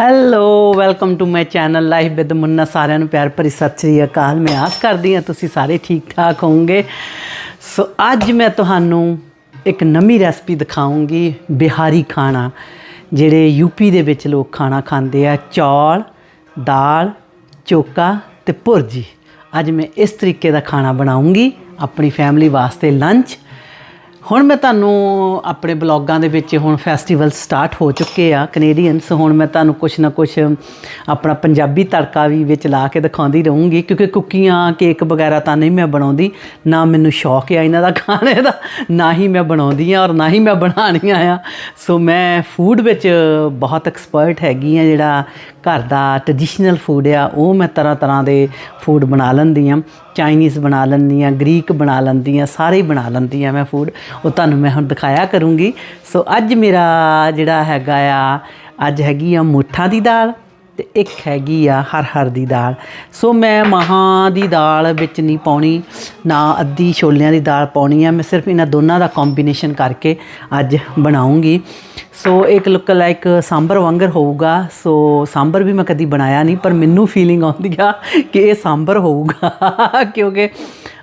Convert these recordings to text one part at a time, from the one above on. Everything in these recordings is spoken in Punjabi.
Hello welcome to my channel life with Munna ਸਾਰਿਆਂ ਨੂੰ ਪਿਆਰ ਭਰੀ ਸਤਿ ਸ੍ਰੀ ਅਕਾਲ। ਮੈਂ ਆਸ ਕਰਦੀ ਹਾਂ ਤੁਸੀਂ ਸਾਰੇ ਠੀਕ ਠਾਕ ਹੋਵੋਗੇ। ਸੋ ਅੱਜ ਮੈਂ ਤੁਹਾਨੂੰ ਇੱਕ ਨਵੀਂ ਰੈਸਪੀ ਦਿਖਾਉਂਗੀ, ਬਿਹਾਰੀ ਖਾਣਾ, ਜਿਹੜੇ ਯੂਪੀ ਦੇ ਵਿੱਚ ਲੋਕ ਖਾਣਾ ਖਾਂਦੇ ਆ, ਚੌਲ, ਦਾਲ, ਚੋਕਾ ਤੇ ਭੁਰਜੀ। ਅੱਜ ਮੈਂ ਇਸ ਤਰੀਕੇ ਦਾ ਖਾਣਾ ਬਣਾਉਂਗੀ, ਆਪਣੀ ਫੈਮਿਲੀ ਵਾਸਤੇ ਲੰਚ ਹੁਣ ਮੈਂ ਤੁਹਾਨੂੰ ਆਪਣੇ ਬਲੌਗਾਂ ਦੇ ਵਿੱਚ ਹੁਣ ਫੈਸਟੀਵਲ ਸਟਾਰਟ ਹੋ ਚੁੱਕੇ ਆ ਕੈਨੇਡੀਅਨਸ ਹੁਣ ਮੈਂ ਤੁਹਾਨੂੰ ਕੁਛ ਨਾ ਕੁਛ ਆਪਣਾ ਪੰਜਾਬੀ ਤੜਕਾ ਵੀ ਵਿੱਚ ਲਾ ਕੇ ਦਿਖਾਉਂਦੀ ਰਹੂੰਗੀ, ਕਿਉਂਕਿ ਕੁੱਕੀਆਂ, ਕੇਕ ਵਗੈਰਾ ਤਾਂ ਨਹੀਂ ਮੈਂ ਬਣਾਉਂਦੀ, ਨਾ ਮੈਨੂੰ ਸ਼ੌਕ ਆ ਇਹਨਾਂ ਦਾ ਖਾਣੇ ਦਾ, ਨਾ ਹੀ ਮੈਂ ਬਣਾਉਂਦੀ ਆ ਔਰ ਨਾ ਹੀ ਮੈਂ ਬਣਾਉਣੀਆਂ ਆ। ਸੋ ਮੈਂ ਫੂਡ ਵਿੱਚ ਬਹੁਤ ਐਕਸਪਰਟ ਹੈਗੀ ਆ, ਜਿਹੜਾ ਘਰ ਦਾ ਟ੍ਰੈਡੀਸ਼ਨਲ ਫੂਡ ਆ, ਉਹ ਮੈਂ ਤਰ੍ਹਾਂ ਤਰ੍ਹਾਂ ਦੇ ਫੂਡ ਬਣਾ ਲੈਂਦੀ ਆ। ਚਾਈਨੀਜ਼ ਬਣਾ ਲੈਂਦੀ ਆ ਗ੍ਰੀਕ ਬਣਾ ਲੈਂਦੀ ਆ ਸਾਰੇ ਬਣਾ ਲੈਂਦੀ ਆ ਮੈਂ ਫੂਡ ਉਹ ਤੁਹਾਨੂੰ ਮੈਂ ਹੁਣ ਦਿਖਾਇਆ ਕਰੂੰਗੀ। ਸੋ ਅੱਜ ਮੇਰਾ ਜਿਹੜਾ ਹੈਗਾ ਆ, ਅੱਜ ਹੈਗੀ ਆ ਮੁੱਠਾਂ ਦੀ ਦਾਲ ਤੇ ਇੱਕ ਹੈਗੀ ਆ ਹਰ ਹਰ ਦੀ ਦਾਲ। ਸੋ ਮੈਂ ਮਹਾਂ ਦੀ ਦਾਲ ਵਿੱਚ ਨਹੀਂ ਪਾਉਣੀ, ਨਾ ਅੱਧੀ ਛੋਲਿਆਂ ਦੀ ਦਾਲ ਪਾਉਣੀ ਆ। ਮੈਂ ਸਿਰਫ ਇਹਨਾਂ ਦੋਨਾਂ ਦਾ ਕੰਬੀਨੇਸ਼ਨ ਕਰਕੇ ਅੱਜ ਬਣਾਉਂਗੀ। ਸੋ ਇੱਕ ਲੁੱਕ ਲਾਈਕ ਸਾਂਬਰ ਵਾਂਗਰ ਹੋਊਗਾ। ਸੋ ਸਾਂਬਰ ਵੀ ਮੈਂ ਕਦੀ ਬਣਾਇਆ ਨਹੀਂ, ਪਰ ਮੈਨੂੰ ਫੀਲਿੰਗ ਆਉਂਦੀ ਆ ਕਿ ਇਹ ਸਾਂਬਰ ਹੋਊਗਾ। ਕਿਉਂਕਿ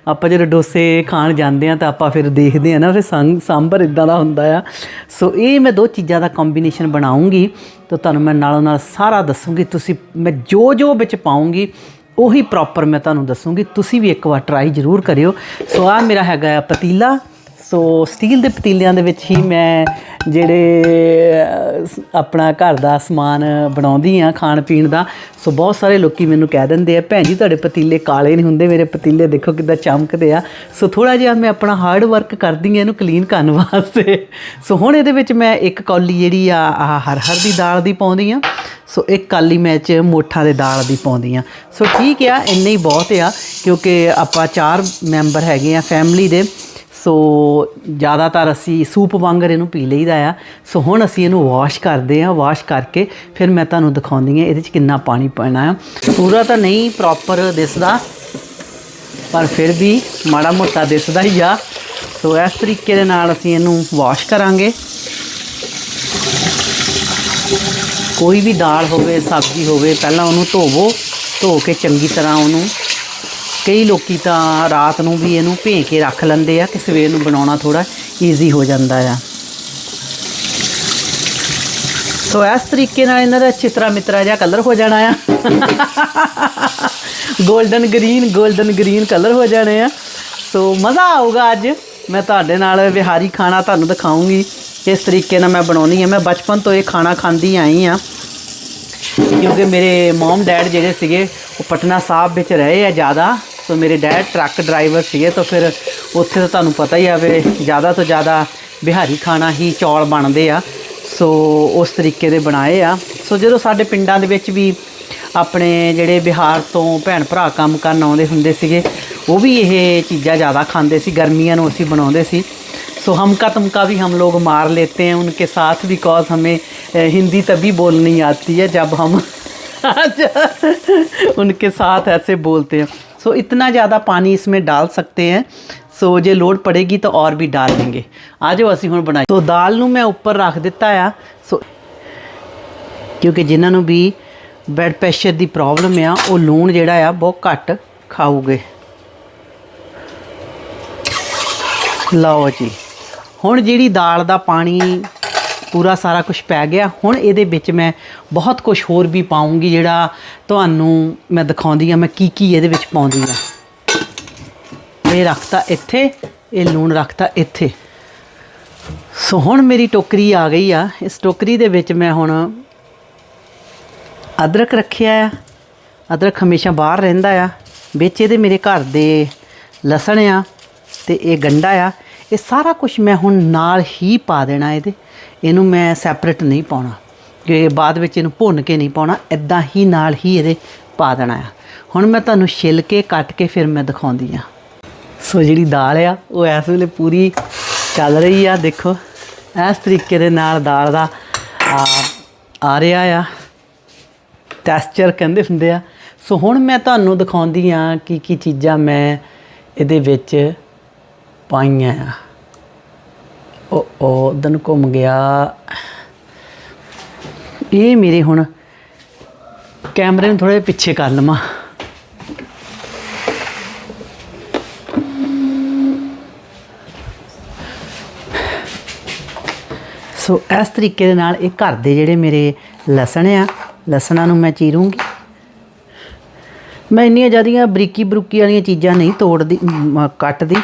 ਆਪਾਂ ਜਦੋਂ ਡੋਸੇ ਖਾਣ ਜਾਂਦੇ ਆ ਤਾਂ ਆਪਾਂ ਫਿਰ ਦੇਖਦੇ ਆ ਨਾ, ਫਿਰ ਸੰਗ ਸਾਂਬਰ ਇਦਾਂ ਦਾ ਹੁੰਦਾ ਆ। ਸੋ ਇਹ ਮੈਂ ਦੋ ਚੀਜ਼ਾਂ ਦਾ ਕੰਬੀਨੇਸ਼ਨ ਬਣਾਉਂਗੀ ਤਾਂ ਤੁਹਾਨੂੰ ਮੈਂ ਨਾਲੋਂ ਨਾਲ ਸਾਰਾ ਦੱਸੂਗੀ। ਤੁਸੀਂ, ਮੈਂ ਜੋ ਜੋ ਵਿੱਚ ਪਾਉਂਗੀ, ਉਹੀ ਪ੍ਰੋਪਰ ਮੈਂ ਤੁਹਾਨੂੰ ਦੱਸੂਗੀ। ਤੁਸੀਂ ਵੀ ਇੱਕ ਵਾਰ ਟਰਾਈ ਜ਼ਰੂਰ ਕਰਿਓ। ਸੋ ਆ ਮੇਰਾ ਹੈਗਾ ਆ ਪਤੀਲਾ। ਸੋ ਸਟੀਲ ਦੇ ਪਤੀਲਿਆਂ ਦੇ ਵਿੱਚ ਹੀ ਮੈਂ ਜਿਹੜੇ ਆਪਣਾ ਘਰ ਦਾ ਸਮਾਨ ਬਣਾਉਂਦੀ ਆ ਖਾਣ ਪੀਣ ਦਾ, ਸੋ ਬਹੁਤ ਸਾਰੇ ਲੋਕੀ ਮੈਨੂੰ ਕਹਿ ਦਿੰਦੇ ਆ, ਭੈਣ ਜੀ, ਤੁਹਾਡੇ ਪਤੀਲੇ ਕਾਲੇ ਨਹੀਂ ਹੁੰਦੇ, ਮੇਰੇ ਪਤੀਲੇ ਦੇਖੋ ਕਿੱਦਾਂ ਚਮਕਦੇ ਆ। ਸੋ ਥੋੜਾ ਜਿਹਾ ਮੈਂ ਆਪਣਾ ਹਾਰਡ ਵਰਕ ਕਰਦੀ ਆ ਇਹਨੂੰ ਕਲੀਨ ਕਰਨ ਵਾਸਤੇ। ਸੋ ਹੁਣ ਇਹਦੇ ਵਿੱਚ ਮੈਂ ਇੱਕ ਕੌਲੀ ਜਿਹੜੀ ਆ, ਆਹ ਹਰ ਹਰ ਦੀ ਦਾਲ ਦੀ ਪਾਉਂਦੀ ਆ, ਸੋ ਇੱਕ ਕਾਲੀ ਮੈਂ ਚ ਮੋਠਾਂ ਦੇ ਦਾਲ ਦੀ ਪਾਉਂਦੀ ਆ। ਸੋ ਠੀਕ ਆ, ਇੰਨੇ ਹੀ ਬਹੁਤ ਆ, ਕਿਉਂਕਿ ਆਪਾਂ ਚਾਰ ਮੈਂਬਰ ਹੈਗੇ ਆ ਫੈਮਿਲੀ ਦੇ। ਸੋ ਜ਼ਿਆਦਾਤਰ ਅਸੀਂ ਸੂਪ ਵਾਂਗਰ ਇਹਨੂੰ ਪੀ ਲਈਦਾ ਆ। ਸੋ ਹੁਣ ਅਸੀਂ ਇਹਨੂੰ ਵਾਸ਼ ਕਰਦੇ ਆ ਵਾਸ਼ ਕਰਕੇ ਫਿਰ ਮੈਂ ਤੁਹਾਨੂੰ ਦਿਖਾਉਂਦੀ ਆ ਇਹਦੇ 'ਚ ਕਿੰਨਾ ਪਾਣੀ ਪੈਣਾ ਆ। ਪੂਰਾ ਤਾਂ ਨਹੀਂ ਪ੍ਰੋਪਰ ਦਿਸਦਾ, ਪਰ ਫਿਰ ਵੀ ਮਾੜਾ ਮੋਟਾ ਦਿਸਦਾ ਹੀ ਆ। ਸੋ ਇਸ ਤਰੀਕੇ ਦੇ ਨਾਲ ਅਸੀਂ ਇਹਨੂੰ ਵਾਸ਼ ਕਰਾਂਗੇ। ਕੋਈ ਵੀ ਦਾਲ ਹੋਵੇ, ਸਬਜ਼ੀ ਹੋਵੇ, ਪਹਿਲਾਂ ਉਹਨੂੰ ਧੋਵੋ, ਧੋ ਕੇ ਚੰਗੀ ਤਰ੍ਹਾਂ ਉਹਨੂੰ ਕਈ ਲੋਕੀ ਤਾਂ ਰਾਤ ਨੂੰ ਵੀ ਇਹਨੂੰ ਭੇ ਕੇ ਰੱਖ ਲੈਂਦੇ ਆ ਕਿ ਸਵੇਰ ਨੂੰ ਬਣਾਉਣਾ ਥੋੜਾ ਈਜ਼ੀ ਹੋ ਜਾਂਦਾ ਆ। ਸੋ ਇਸ ਤਰੀਕੇ ਨਾਲ ਇਹਨਾਂ ਦਾ ਚਿਤਰਾ ਮਿਤਰਾ ਜਿਹਾ ਕਲਰ ਹੋ ਜਾਣਾ ਆ। Golden green golden green colour ਹੋ ਜਾਣੇ ਆ। ਸੋ ਮਜ਼ਾ ਆਊਗਾ ਅੱਜ। ਮੈਂ ਤੁਹਾਡੇ ਨਾਲ ਵਿਹਾਰੀ ਖਾਣਾ ਤੁਹਾਨੂੰ ਦਿਖਾਉਂਗੀ। ਇਸ ਤਰੀਕੇ ਨਾਲ ਮੈਂ ਬਣਾਉਣੀ ਆ ਮੈਂ ਬਚਪਨ ਤੋਂ ਇਹ ਖਾਣਾ ਖਾਂਦੀ ਆਈ ਆ ਕਿਉਂਕਿ ਮੇਰੇ ਮਮ ਡੈਡ ਜਿਹੜੇ ਸੀਗੇ, ਉਹ ਪਟਨਾ ਸਾਹਿਬ ਵਿੱਚ ਰਹੇ ਆ ਜ਼ਿਆਦਾ। ਸੋ ਮੇਰੇ ਡੈਡ ਟਰੱਕ ਡਰਾਈਵਰ ਸੀਗੇ ਤਾਂ ਫਿਰ ਉੱਥੇ ਤਾਂ ਤੁਹਾਨੂੰ ਪਤਾ ਹੀ ਆ ਵੀ ਜ਼ਿਆਦਾ ਤੋਂ ਜ਼ਿਆਦਾ ਬਿਹਾਰੀ ਖਾਣਾ ਹੀ ਚੌਲ ਬਣਦੇ ਆ ਸੋ ਉਸ ਤਰੀਕੇ ਦੇ ਬਣਾਏ ਆ ਸੋ ਜਦੋਂ ਸਾਡੇ ਪਿੰਡਾਂ ਦੇ ਵਿੱਚ ਵੀ ਆਪਣੇ ਜਿਹੜੇ ਬਿਹਾਰ ਤੋਂ ਭੈਣ ਭਰਾ ਕੰਮ ਕਰਨ ਆਉਂਦੇ ਹੁੰਦੇ ਸੀਗੇ ਉਹ ਵੀ ਇਹ ਚੀਜ਼ਾਂ ਜ਼ਿਆਦਾ ਖਾਂਦੇ ਸੀ ਗਰਮੀਆਂ ਨੂੰ ਅਸੀਂ ਬਣਾਉਂਦੇ ਸੀ सो हमका तुमका भी हम लोग मार लेते हैं उनके साथ बिकॉज हमें अ, हिंदी तभी बोलनी आती है जब हम उनके साथ ऐसे बोलते हैं सो इतना ज़्यादा पानी इसमें डाल सकते हैं। ਸੋ ਜੇ ਲੋਡ ਪੜੇਗੀ ਤਾਂ ਔਰ ਵੀ ਡਾਲ ਲਵਾਂਗੇ ਆਜੋ ਅਸੀਂ ਹੁਣ ਬਣਾਈ ਸੋ ਦਾਲ ਨੂੰ ਮੈਂ ਉੱਪਰ ਰੱਖ ਦਿੱਤਾ ਆ ਸੋ ਕਿਉਂਕਿ ਜਿਨ੍ਹਾਂ ਨੂੰ ਵੀ ਬਲੱਡ ਪ੍ਰੈਸ਼ਰ ਦੀ ਪ੍ਰੋਬਲਮ ਆ ਉਹ ਲੂਣ ਜਿਹੜਾ ਆ ਬਹੁਤ ਘੱਟ ਖਾਊਗੇ ਲਓ ਜੀ ਹੁਣ ਜਿਹੜੀ ਦਾਲ ਦਾ ਪਾਣੀ ਪੂਰਾ ਸਾਰਾ ਕੁਝ ਪੈ ਗਿਆ। ਹੁਣ ਇਹਦੇ ਵਿੱਚ ਮੈਂ ਬਹੁਤ ਕੁਝ ਹੋਰ ਵੀ ਪਾਉਂਗੀ ਜਿਹੜਾ ਤੁਹਾਨੂੰ ਮੈਂ ਦਿਖਾਉਂਦੀ ਆ ਮੈਂ ਕੀ ਕੀ ਇਹਦੇ ਵਿੱਚ ਪਾਉਂਦੀ ਆ ਇਹ ਰੱਖਤਾ ਇੱਥੇ, ਇਹ ਲੂਣ ਰੱਖਤਾ ਇੱਥੇ। ਸੋ ਹੁਣ ਮੇਰੀ ਟੋਕਰੀ ਆ ਗਈ ਆ। ਇਸ ਟੋਕਰੀ ਦੇ ਵਿੱਚ ਮੈਂ ਹੁਣ ਅਦਰਕ ਰੱਖਿਆ ਆ। ਅਦਰਕ ਹਮੇਸ਼ਾ ਬਾਹਰ ਰਹਿੰਦਾ ਆ। ਵਿੱਚ ਇਹਦੇ ਮੇਰੇ ਘਰ ਦੇ ਲਸਣ ਆ ਤੇ ਇਹ ਗੰਡਾ ਆ। ਇਹ ਸਾਰਾ ਕੁਝ ਮੈਂ ਹੁਣ ਨਾਲ ਹੀ ਪਾ ਦੇਣਾ ਇਹਦੇ। ਇਹਨੂੰ ਮੈਂ ਸੈਪਰੇਟ ਨਹੀਂ ਪਾਉਣਾ। ਕਿ ਬਾਅਦ ਵਿੱਚ ਇਹਨੂੰ ਭੁੰਨ ਕੇ ਨਹੀਂ ਪਾਉਣਾ ਇਦਾਂ ਹੀ ਨਾਲ ਹੀ ਇਹਦੇ ਪਾ ਦੇਣਾ ਆ। ਹੁਣ ਮੈਂ ਤੁਹਾਨੂੰ ਛਿੱਲ ਕੇ, ਕੱਟ ਕੇ ਫਿਰ ਮੈਂ ਦਿਖਾਉਂਦੀ ਆ। ਸੋ ਜਿਹੜੀ ਦਾਲ ਆ, ਉਹ ਇਸ ਵੇਲੇ ਪੂਰੀ ਚੱਲ ਰਹੀ ਆ, ਦੇਖੋ। ਇਸ ਤਰੀਕੇ ਦੇ ਨਾਲ ਦਾਲ ਦਾ, ਆ ਰਿਹਾ ਆ। ਟੈਕਸਚਰ ਕਹਿੰਦੇ ਹੁੰਦੇ ਆ। ਸੋ ਹੁਣ ਮੈਂ ਤੁਹਾਨੂੰ ਦਿਖਾਉਂਦੀ ਆ ਕੀ ਕੀ ਚੀਜ਼ਾਂ ਮੈਂ ਇਹਦੇ ਵਿੱਚ ਪਾਈਆਂ ਆ। ਉਹ ਉਹ ਦਿਨ ਘੁੰਮ ਗਿਆ। ਇਹ ਮੇਰੇ ਹੁਣ ਕੈਮਰੇ ਨੂੰ ਥੋੜੇ ਪਿੱਛੇ ਕਰ ਲਵਾਂ। ਸੋ ਇਸ ਤਰੀਕੇ ਦੇ ਨਾਲ ਇਹ ਘਰ ਦੇ ਜਿਹੜੇ ਮੇਰੇ ਲਸਣ ਆ, ਲਸਣਾਂ ਨੂੰ ਮੈਂ ਚੀਰੂੰਗੀ। ਮੈਂ ਇੰਨੀਆਂ ਜ਼ਿਆਦੀਆਂ ਬਰੀਕੀ ਬਰੂਕੀ ਵਾਲੀਆਂ ਚੀਜ਼ਾਂ ਨਹੀਂ ਤੋੜਦੀ ਕੱਟਦੀ।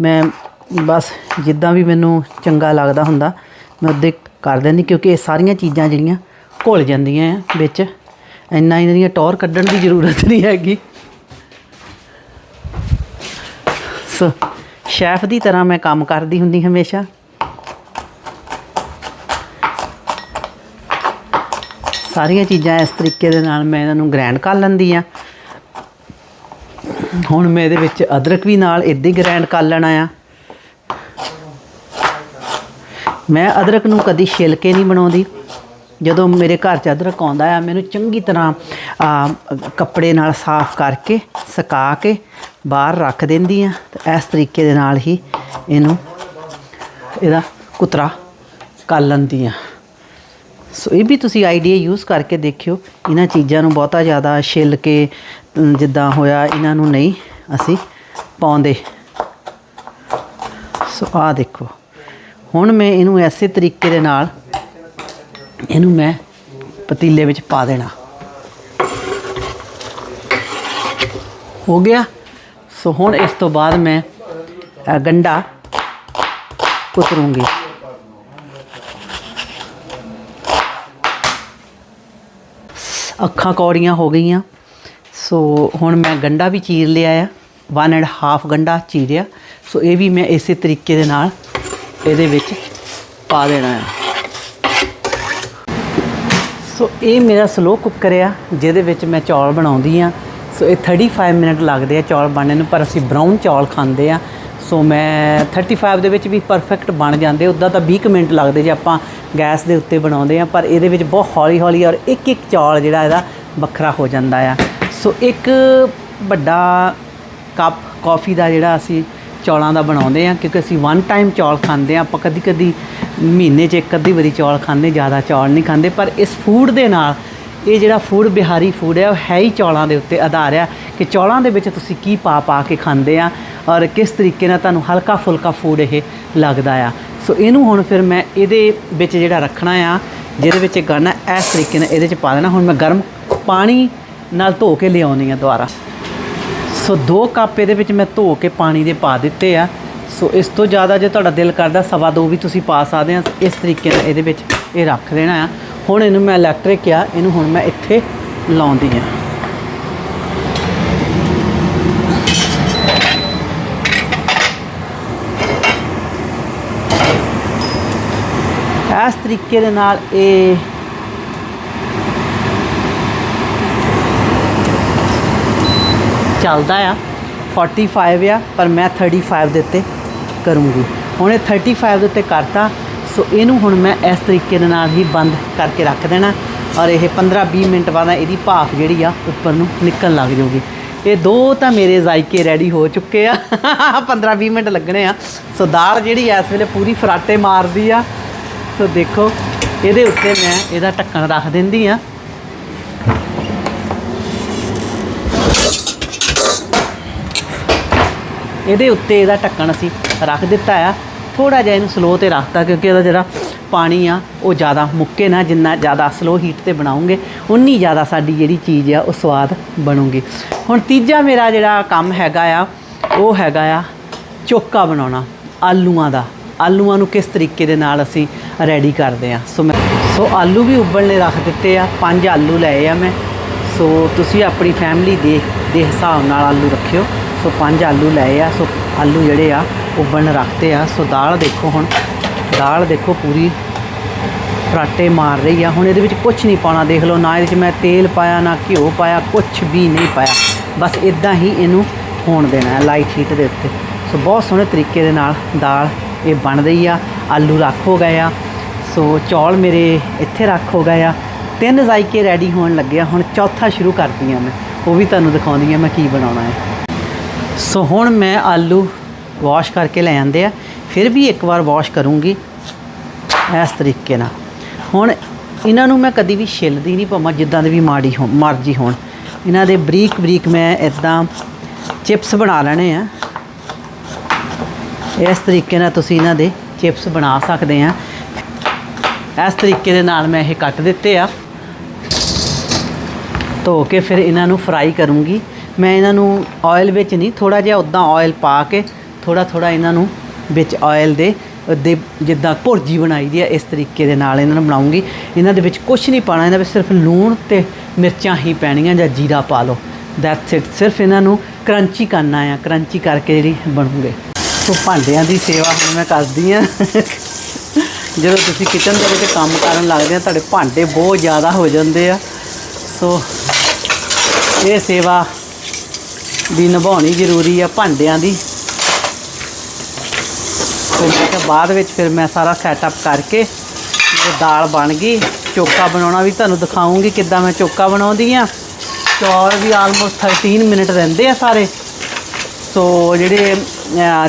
ਮੈਂ ਬਸ ਜਿੱਦਾਂ ਵੀ ਮੈਨੂੰ ਚੰਗਾ ਲੱਗਦਾ ਹੁੰਦਾ, ਮੈਂ ਉਹਦੇ ਕਰ ਦਿੰਦੀ, ਕਿਉਂਕਿ ਇਹ ਸਾਰੀਆਂ ਚੀਜ਼ਾਂ ਜਿਹੜੀਆਂ ਘੁਲ ਜਾਂਦੀਆਂ ਆ ਵਿੱਚ। ਇੰਨਾ ਇਹਨਾਂ ਦੀਆਂ ਟੌਰ ਕੱਢਣ ਦੀ ਜ਼ਰੂਰਤ ਨਹੀਂ ਹੈਗੀ। ਸੋ ਸ਼ੈਫ ਦੀ ਤਰ੍ਹਾਂ ਮੈਂ ਕੰਮ ਕਰਦੀ ਹੁੰਦੀ ਹਮੇਸ਼ਾ। ਸਾਰੀਆਂ ਚੀਜ਼ਾਂ ਇਸ ਤਰੀਕੇ ਦੇ ਨਾਲ ਮੈਂ ਇਹਨਾਂ ਨੂੰ ਗ੍ਰਾਈਂਡ ਕਰ ਲੈਂਦੀ ਆ। ਹੁਣ ਮੈਂ ਇਹਦੇ ਵਿੱਚ ਅਦਰਕ ਵੀ ਨਾਲ ਇੱਦਾਂ ਹੀ ਗ੍ਰਾਈਂਡ ਕਰ ਲੈਣਾ ਆ। ਮੈਂ ਅਦਰਕ ਨੂੰ ਕਦੀ ਛਿਲ ਕੇ ਨਹੀਂ ਬਣਾਉਂਦੀ। ਜਦੋਂ ਮੇਰੇ ਘਰ ਚ ਅਦਰਕ ਆਉਂਦਾ ਆ, ਮੈਨੂੰ ਚੰਗੀ ਤਰ੍ਹਾਂ ਕੱਪੜੇ ਨਾਲ ਸਾਫ਼ ਕਰਕੇ, ਸੁਕਾ ਕੇ ਬਾਹਰ ਰੱਖ ਦਿੰਦੀ ਆ। ਤੇ ਇਸ ਤਰੀਕੇ ਦੇ ਨਾਲ ਹੀ ਇਹਨੂੰ ਇਹਦਾ ਕੁਤਰਾ ਕਰ ਲੈਂਦੀ ਆ। ਸੋ ਇਹ ਵੀ ਤੁਸੀਂ ਆਈਡੀਆ ਯੂਜ਼ ਕਰਕੇ ਦੇਖਿਓ। ਇਹਨਾਂ ਚੀਜ਼ਾਂ ਨੂੰ ਬਹੁਤਾ ਜ਼ਿਆਦਾ ਛਿੱਲ ਕੇ ਜਿੱਦਾਂ ਹੋਇਆ, ਇਹਨਾਂ ਨੂੰ ਨਹੀਂ ਅਸੀਂ ਪਾਉਂਦੇ। ਸੋ ਆਹ ਦੇਖੋ। ਹੁਣ ਮੈਂ ਇਹਨੂੰ ਐਸੇ ਤਰੀਕੇ ਦੇ ਨਾਲ ਇਹਨੂੰ ਮੈਂ ਪਤੀਲੇ ਵਿੱਚ ਪਾ ਦੇਣਾ। ਹੋ ਗਿਆ। ਸੋ ਹੁਣ ਇਸ ਤੋਂ ਬਾਅਦ ਮੈਂ ਅ, ਗੰਢਾ ਕੁਤਰੂੰਗੀ। ਅੱਖਾਂ ਕੌੜੀਆਂ ਹੋ ਗਈਆਂ। ਸੋ ਹੁਣ ਮੈਂ ਗੰਡਾ ਵੀ ਚੀਰ ਲਿਆ ਆ। 1 ਐਂਡ ਹਾਫ ਗੰਡਾ ਚੀਰਿਆ। ਸੋ ਇਹ ਵੀ ਮੈਂ ਇਸੇ ਤਰੀਕੇ ਦੇ ਨਾਲ ਇਹਦੇ ਵਿੱਚ ਪਾ ਦੇਣਾ ਆ। ਸੋ ਇਹ ਮੇਰਾ ਸਲੋ ਕੁੱਕਰ ਆ, ਜਿਹਦੇ ਵਿੱਚ ਮੈਂ ਚੌਲ ਬਣਾਉਂਦੀ ਆ। ਸੋ ਇਹ 35 ਮਿੰਟ ਲੱਗਦੇ ਆ ਚੌਲ ਬਣਨ ਨੂੰ, ਪਰ ਅਸੀਂ ਬਰਾਊਨ ਚੌਲ ਖਾਂਦੇ ਆ। ਸੋ ਮੈਂ 35 ਦੇ ਵਿੱਚ ਵੀ ਪਰਫੈਕਟ ਬਣ ਜਾਂਦੇ ਉੱਦਾਂ ਤਾਂ 20 ਕੁ ਮਿੰਟ ਲੱਗਦੇ ਜੇ ਆਪਾਂ ਗੈਸ ਦੇ ਉੱਤੇ ਬਣਾਉਂਦੇ ਆ, ਪਰ ਇਹਦੇ ਵਿੱਚ ਬਹੁਤ ਹੌਲੀ ਹੌਲੀ ਔਰ ਇੱਕ ਇੱਕ ਚੌਲ ਜਿਹੜਾ ਇਹਦਾ ਵੱਖਰਾ ਹੋ ਜਾਂਦਾ ਆ। ਸੋ ਇੱਕ ਵੱਡਾ ਕੱਪ ਕਾਫੀ ਦਾ ਜਿਹੜਾ ਅਸੀਂ ਚੌਲਾਂ ਦਾ ਬਣਾਉਂਦੇ ਆ ਕਿਉਂਕਿ ਅਸੀਂ ਵਨ ਟਾਈਮ ਚੌਲ ਖਾਂਦੇ ਆ ਆਪਾਂ ਕਦੀ ਕਦੀ ਮਹੀਨੇ 'ਚ ਇੱਕ ਅੱਧੀ ਵਾਰੀ ਚੌਲ ਖਾਂਦੇ, ਜ਼ਿਆਦਾ ਚੌਲ ਨਹੀਂ ਖਾਂਦੇ, ਪਰ ਇਸ ਫੂਡ ਦੇ ਨਾਲ ਇਹ ਜਿਹੜਾ ਫੂਡ ਬਿਹਾਰੀ ਫੂਡ ਹੈ, ਉਹ ਹੈ ਹੀ ਚੌਲਾਂ ਦੇ ਉੱਤੇ ਆਧਾਰ ਆ ਕਿ ਚੌਲਾਂ ਦੇ ਵਿੱਚ ਤੁਸੀਂ ਕੀ ਪਾ ਪਾ ਕੇ ਖਾਂਦੇ ਆ ਔਰ ਕਿਸ ਤਰੀਕੇ ਨਾਲ ਤੁਹਾਨੂੰ ਹਲਕਾ ਫੁਲਕਾ ਫੂਡ ਇਹ ਲੱਗਦਾ ਆ। ਸੋ ਇਹਨੂੰ ਹੁਣ ਫਿਰ ਮੈਂ ਇਹਦੇ ਵਿੱਚ ਜਿਹੜਾ ਰੱਖਣਾ ਆ, ਜਿਹਦੇ ਵਿੱਚ ਇਹ ਇਸ ਤਰੀਕੇ ਨਾਲ ਇਹਦੇ 'ਚ ਪਾ ਦੇਣਾ। ਹੁਣ ਮੈਂ ਗਰਮ ਪਾਣੀ ਨਾਲ ਧੋ ਕੇ ਲਿਆਉਣੀ ਆ ਦੁਬਾਰਾ। ਸੋ ਦੋ ਕੱਪ ਇਹਦੇ ਵਿੱਚ ਮੈਂ ਧੋ ਕੇ ਪਾਣੀ ਦੇ ਪਾ ਦਿੱਤੇ ਆ। ਸੋ ਇਸ ਤੋਂ ਜ਼ਿਆਦਾ ਜੇ ਤੁਹਾਡਾ ਦਿਲ ਕਰਦਾ, ਸਵਾ ਦੋ ਵੀ ਤੁਸੀਂ ਪਾ ਸਕਦੇ ਆ। ਇਸ ਤਰੀਕੇ ਨਾਲ ਇਹਦੇ ਵਿੱਚ ਇਹ ਰੱਖ ਦੇਣਾ ਆ। ਹੁਣ ਇਹਨੂੰ ਮੈਂ ਇਲੈਕਟ੍ਰਿਕ ਆ, ਇਹਨੂੰ ਹੁਣ ਮੈਂ ਇੱਥੇ ਲਾਉਂਦੀ ਆ। ਇਸ ਤਰੀਕੇ ਦੇ ਨਾਲ ਇਹ ਚੱਲਦਾ ਆ। 45 ਆ, ਪਰ ਮੈਂ 35 ਦੇ ਉੱਤੇ ਕਰੂੰਗੀ। ਹੁਣ ਇਹ 35 ਦੇ ਉੱਤੇ ਕਰਤਾ, ਸੋ ਇਹਨੂੰ ਹੁਣ ਮੈਂ ਇਸ ਤਰੀਕੇ ਦੇ ਨਾਲ ਹੀ ਬੰਦ ਕਰਕੇ ਰੱਖ ਦੇਣਾ ਔਰ ਇਹ 15-20 ਮਿੰਟ ਬਾਅਦ ਇਹਦੀ ਭਾਫ ਜਿਹੜੀ ਆ, ਉੱਪਰ ਨੂੰ ਨਿਕਲਣ ਲੱਗ ਜਾਊਗੀ। ਇਹ ਦੋ ਤਾਂ ਮੇਰੇ ਜ਼ਾਇਕੇ ਰੈਡੀ ਹੋ ਚੁੱਕੇ ਆ। 15-20 ਮਿੰਟ ਲੱਗਣੇ ਆ। ਸੋ ਦਾਲ ਜਿਹੜੀ ਇਸ ਵੇਲੇ ਪੂਰੀ ਫਰਾਟੇ ਮਾਰਦੀ ਆ। ਸੋ ਦੇਖੋ, ਇਹਦੇ ਉੱਤੇ ਮੈਂ ਇਹਦਾ ਢੱਕਣ ਰੱਖ ਦਿੰਦੀ ਆ। ਇਹਦੇ ਉੱਤੇ ਇਹਦਾ ਢੱਕਣ ਅਸੀਂ ਰੱਖ ਦਿੱਤਾ ਆ। ਥੋੜਾ ਜਿਹਾ ਇਹਨੂੰ ਸਲੋ ਤੇ ਰੱਖਤਾ ਕਿਉਂਕਿ ਇਹਦਾ ਜਿਹੜਾ ਪਾਣੀ ਆ, ਉਹ ਜ਼ਿਆਦਾ ਮੁੱਕੇ ਨਾ, ਜਿੰਨਾ ਜ਼ਿਆਦਾ ਸਲੋ ਹੀਟ ਤੇ ਬਣਾਉਂਗੇ, ਉਨੀ ਜ਼ਿਆਦਾ ਸਾਡੀ ਜਿਹੜੀ ਚੀਜ਼ ਆ, ਉਹ ਸਵਾਦ ਬਣੂਗੀ। ਹੁਣ ਤੀਜਾ ਮੇਰਾ ਜਿਹੜਾ ਕੰਮ ਹੈਗਾ ਆ, ਉਹ ਹੈਗਾ ਆ ਚੋਕਾ ਬਣਾਉਣਾ, ਆਲੂਆਂ ਦਾ। ਆਲੂਆਂ ਨੂੰ ਕਿਸ ਤਰੀਕੇ ਦੇ ਨਾਲ ਅਸੀਂ ਰੈਡੀ ਕਰਦੇ ਆ? ਸੋ ਮੈਂ ਸੋ ਆਲੂ ਵੀ ਉਬਲਣੇ ਰੱਖ ਦਿੱਤੇ ਆ, ਪੰਜ ਆਲੂ ਲਏ ਆ ਮੈਂ। ਸੋ ਤੁਸੀਂ ਆਪਣੀ ਫੈਮਿਲੀ ਦੇ ਦੇ ਹਿਸਾਬ ਨਾਲ ਆਲੂ ਰੱਖਿਓ। ਸੋ ਪੰਜ ਆਲੂ ਲਏ ਆ, ਸੋ ਆਲੂ ਜਿਹੜੇ ਆ, ਉਬਲਣ ਰੱਖਤੇ ਆ। ਸੋ ਦਾਲ ਦੇਖੋ ਹੁਣ, ਦਾਲ ਦੇਖੋ ਪੂਰੀ ਫਰਾਟੇ ਮਾਰ ਰਹੀ ਆ। ਹੁਣ ਇਹਦੇ ਵਿੱਚ ਕੁਝ ਨਹੀਂ ਪਾਉਣਾ, ਦੇਖ ਲਓ, ਨਾ ਇਹਦੇ ਵਿੱਚ ਮੈਂ ਤੇਲ ਪਾਇਆ, ਨਾ ਘਿਓ ਪਾਇਆ ਕੁਝ ਵੀ ਨਹੀਂ ਪਾਇਆ। ਬਸ ਇਦਾਂ ਹੀ ਇਹਨੂੰ ਹੋਣ ਦੇਣਾ ਹੈ ਲਾਈਟ ਹੀਟ ਦੇ ਉੱਤੇ। ਸੋ ਬਹੁਤ ਸੋਹਣੇ ਤਰੀਕੇ ਦੇ ਨਾਲ ਦਾਲ ਇਹ ਬਣ ਰਹੀ ਆ। ਆਲੂ ਰੱਖ ਹੋ ਗਏ ਆ। ਸੋ ਚੌਲ ਮੇਰੇ ਇੱਥੇ ਰੱਖ ਹੋ ਗਏ ਆ। ਤਿੰਨ ਜ਼ਾਇਕੇ ਰੈਡੀ ਹੋਣ ਲੱਗੇ ਆ। ਹੁਣ ਚੌਥਾ ਸ਼ੁਰੂ ਕਰਦੀ ਆ ਮੈਂ। ਉਹ ਵੀ ਤੁਹਾਨੂੰ ਦਿਖਾਉਂਦੀ ਆ ਮੈਂ ਕੀ ਬਣਾਉਣਾ ਹੈ। ਸੋ ਹੁਣ ਮੈਂ ਆਲੂ ਵਾਸ਼ ਕਰਕੇ ਲੈ ਆਂਦੇ ਆ, ਫਿਰ ਵੀ ਇੱਕ ਵਾਰ ਵਾਸ਼ ਕਰੂੰਗੀ ਇਸ ਤਰੀਕੇ ਨਾਲ। ਹੁਣ ਇਹਨਾਂ ਨੂੰ ਮੈਂ ਕਦੀ ਵੀ ਛਿੱਲਦੀ ਨਹੀਂ ਭਾਵੇਂ ਜਿੱਦਾਂ ਦੇ ਵੀ ਮਾੜੀ ਹੋ ਮਰਜ਼ੀ ਹੋਣ। ਇਹਨਾਂ ਦੇ ਬਰੀਕ ਬਰੀਕ ਮੈਂ ਇਦਾਂ ਚਿਪਸ ਬਣਾ ਲੈਣੇ ਆ। ਇਸ ਤਰੀਕੇ ਨਾਲ ਤੁਸੀਂ ਇਹਨਾਂ ਦੇ ਚਿਪਸ ਬਣਾ ਸਕਦੇ ਆ। ਇਸ ਤਰੀਕੇ ਦੇ ਨਾਲ ਮੈਂ ਇਹ ਕੱਟ ਦਿੱਤੇ ਆ। ਧੋ ਕੇ ਫਿਰ ਇਹਨਾਂ ਨੂੰ ਫਰਾਈ ਕਰੂੰਗੀ। ਮੈਂ ਇਹਨਾਂ ਨੂੰ ਆਇਲ ਵਿੱਚ ਨਹੀਂ ਥੋੜਾ ਜਿਹਾ ਉਦਾਂ ਆਇਲ ਪਾ ਕੇ ਥੋੜਾ ਥੋੜਾ ਇਹਨਾਂ ਨੂੰ ਵਿੱਚ ਆਇਲ ਦੇ ਦੇ ਜਿੱਦਾਂ ਭੁਰਜੀ ਬਣਾਈ ਦੀ ਆ, ਇਸ ਤਰੀਕੇ ਦੇ ਨਾਲ ਇਹਨਾਂ ਨੂੰ ਬਣਾਉਂਗੀ। ਇਹਨਾਂ ਦੇ ਵਿੱਚ ਕੁਝ ਨਹੀਂ ਪਾਣਾ ਇਹਨਾਂ ਵਿੱਚ ਸਿਰਫ ਲੂਣ ਤੇ ਮਿਰਚਾਂ ਹੀ ਪੈਣੀਆਂ ਜਾਂ ਜੀਰਾ ਪਾ ਲਓ। ਦੈਟਸ ਇਟ ਸਿਰਫ ਇਹਨਾਂ ਨੂੰ ਕਰੰਚੀ ਕਰਨਾ ਆ ਕਰੰਚੀ ਕਰਕੇ ਜਿਹੜੀ ਬਣੂਗੇ। ਸੋ ਭਾਂਡਿਆਂ ਦੀ ਸੇਵਾ ਹੁਣ ਮੈਂ ਕਰਦੀ ਆ। ਜਦੋਂ ਤੁਸੀਂ ਕਿਚਨ ਦੇ ਵਿੱਚ ਕੰਮ ਕਰਨ ਲੱਗਦੇ ਆ, ਤੁਹਾਡੇ ਭਾਂਡੇ ਬਹੁਤ ਜ਼ਿਆਦਾ ਹੋ ਜਾਂਦੇ ਆ। ਸੋ ਇਹ ਸੇਵਾ ਵੀ ਨਿਭਾਉਣੀ ਜ਼ਰੂਰੀ ਆ ਭਾਂਡਿਆਂ ਦੀ। ਤੇ ਮੈਂ ਕਿਹਾ ਬਾਅਦ ਵਿੱਚ ਫਿਰ ਮੈਂ ਸਾਰਾ ਸੈਟਅਪ ਕਰਕੇ ਇਹ ਦਾਲ ਬਣ ਗਈ। ਚੋਕਾ ਬਣਾਉਣਾ ਵੀ ਤੁਹਾਨੂੰ ਦਿਖਾਉਂਗੀ ਕਿੱਦਾਂ ਮੈਂ ਚੋਕਾ ਬਣਾਉਂਦੀ ਆ। ਚੌਲ ਵੀ ਆਲਮੋਸਟ 13 ਮਿੰਟ ਰਹਿੰਦੇ ਆ ਸਾਰੇ। ਸੋ ਜਿਹੜੇ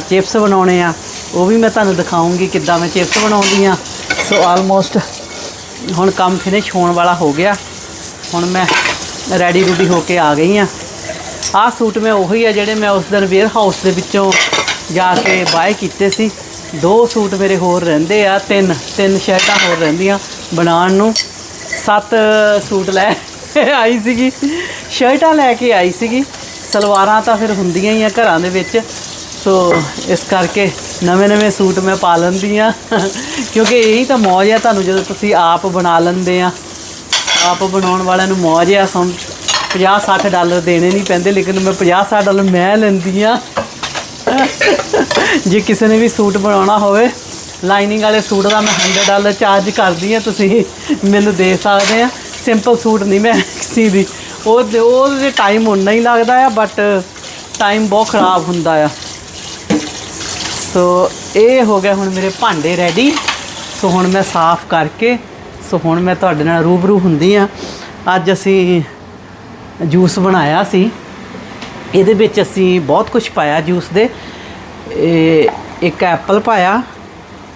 ਚਿਪਸ ਬਣਾਉਣੇ ਆ, ਉਹ ਵੀ ਮੈਂ ਤੁਹਾਨੂੰ ਦਿਖਾਉਂਗੀ ਕਿੱਦਾਂ ਮੈਂ ਚਿਪਸ ਬਣਾਉਂਦੀ ਆ। ਸੋ ਆਲਮੋਸਟ ਹੁਣ ਕੰਮ ਫਿਨਿਸ਼ ਹੋਣ ਵਾਲਾ ਹੋ ਗਿਆ। ਹੁਣ ਮੈਂ ਰੈਡੀ ਰੂਡੀ ਹੋ ਕੇ ਆ ਗਈ ਆ। ਆਹ ਸੂਟ ਮੈਂ ਉਹੀ ਆ ਜਿਹੜੇ ਮੈਂ ਉਸ ਦਿਨ ਵੇਅਰ ਹਾਊਸ ਦੇ ਵਿੱਚੋਂ ਜਾ ਕੇ ਬਾਏ ਕੀਤੇ ਸੀ। ਦੋ ਸੂਟ ਮੇਰੇ ਹੋਰ ਰਹਿੰਦੇ ਆ, ਤਿੰਨ ਤਿੰਨ ਸ਼ਰਟਾਂ ਹੋਰ ਰਹਿੰਦੀਆਂ ਬਣਾਉਣ ਨੂੰ। ਸੱਤ ਸੂਟ ਲੈ ਆਈ ਸੀਗੀ, ਸ਼ਰਟਾਂ ਲੈ ਕੇ ਆਈ ਸੀਗੀ। ਸਲਵਾਰਾਂ ਤਾਂ ਫਿਰ ਹੁੰਦੀਆਂ ਹੀ ਆ ਘਰਾਂ ਦੇ ਵਿੱਚ। ਸੋ ਇਸ ਕਰਕੇ ਨਵੇਂ ਨਵੇਂ ਸੂਟ ਮੈਂ ਪਾ ਲੈਂਦੀ ਆ। ਕਿਉਂਕਿ ਇਹੀ ਤਾਂ ਮੌਜ ਆ ਤੁਹਾਨੂੰ ਜਦੋਂ ਤੁਸੀਂ ਆਪ ਬਣਾ ਲੈਂਦੇ ਆ। ਆਪ ਬਣਾਉਣ ਵਾਲਿਆਂ ਨੂੰ ਮੌਜ ਆ ਸਮ 50 60 ਡਾਲਰ ਦੇਣੇ ਨਹੀਂ ਪੈਂਦੇ, ਲੇਕਿਨ ਮੈਂ 50 60 ਡਾਲਰ ਮੈਂ ਲੈਂਦੀ ਆ ਜੇ ਕਿਸੇ ਨੇ ਵੀ ਸੂਟ ਬਣਾਉਣਾ ਹੋਵੇ, ਲਾਈਨਿੰਗ ਵਾਲੇ ਸੂਟ ਦਾ ਮੈਂ 100 ਡਾਲਰ ਚਾਰਜ ਕਰਦੀ ਆ ਤੁਸੀਂ ਮੈਨੂੰ ਦੇ ਸਕਦੇ ਆ ਸਿੰਪਲ ਸੂਟ ਨਹੀਂ ਮੈਂ ਕਿਸੇ ਦੀ। ਉਹ ਦੇ- ਉਹਦੇ ਟਾਈਮ ਉਨਾ ਹੀ ਲੱਗਦਾ ਆ ਬਟ ਟਾਈਮ ਬਹੁਤ ਖਰਾਬ ਹੁੰਦਾ ਆ। ਸੋ ਇਹ ਹੋ ਗਿਆ ਹੁਣ ਮੇਰੇ ਭਾਂਡੇ ਰੈਡੀ ਸੋ ਹੁਣ ਮੈਂ ਸਾਫ਼ ਕਰਕੇ ਸੋ ਹੁਣ ਮੈਂ ਤੁਹਾਡੇ ਨਾਲ ਰੂਬਰੂ ਹੁੰਦੀ ਆ ਅੱਜ ਅਸੀਂ ਜੂਸ ਬਣਾਇਆ ਸੀ। ਇਹਦੇ ਵਿੱਚ ਅਸੀਂ ਬਹੁਤ ਕੁਝ ਪਾਇਆ ਜੂਸ ਦੇ। ਇੱਕ ਐਪਲ ਪਾਇਆ,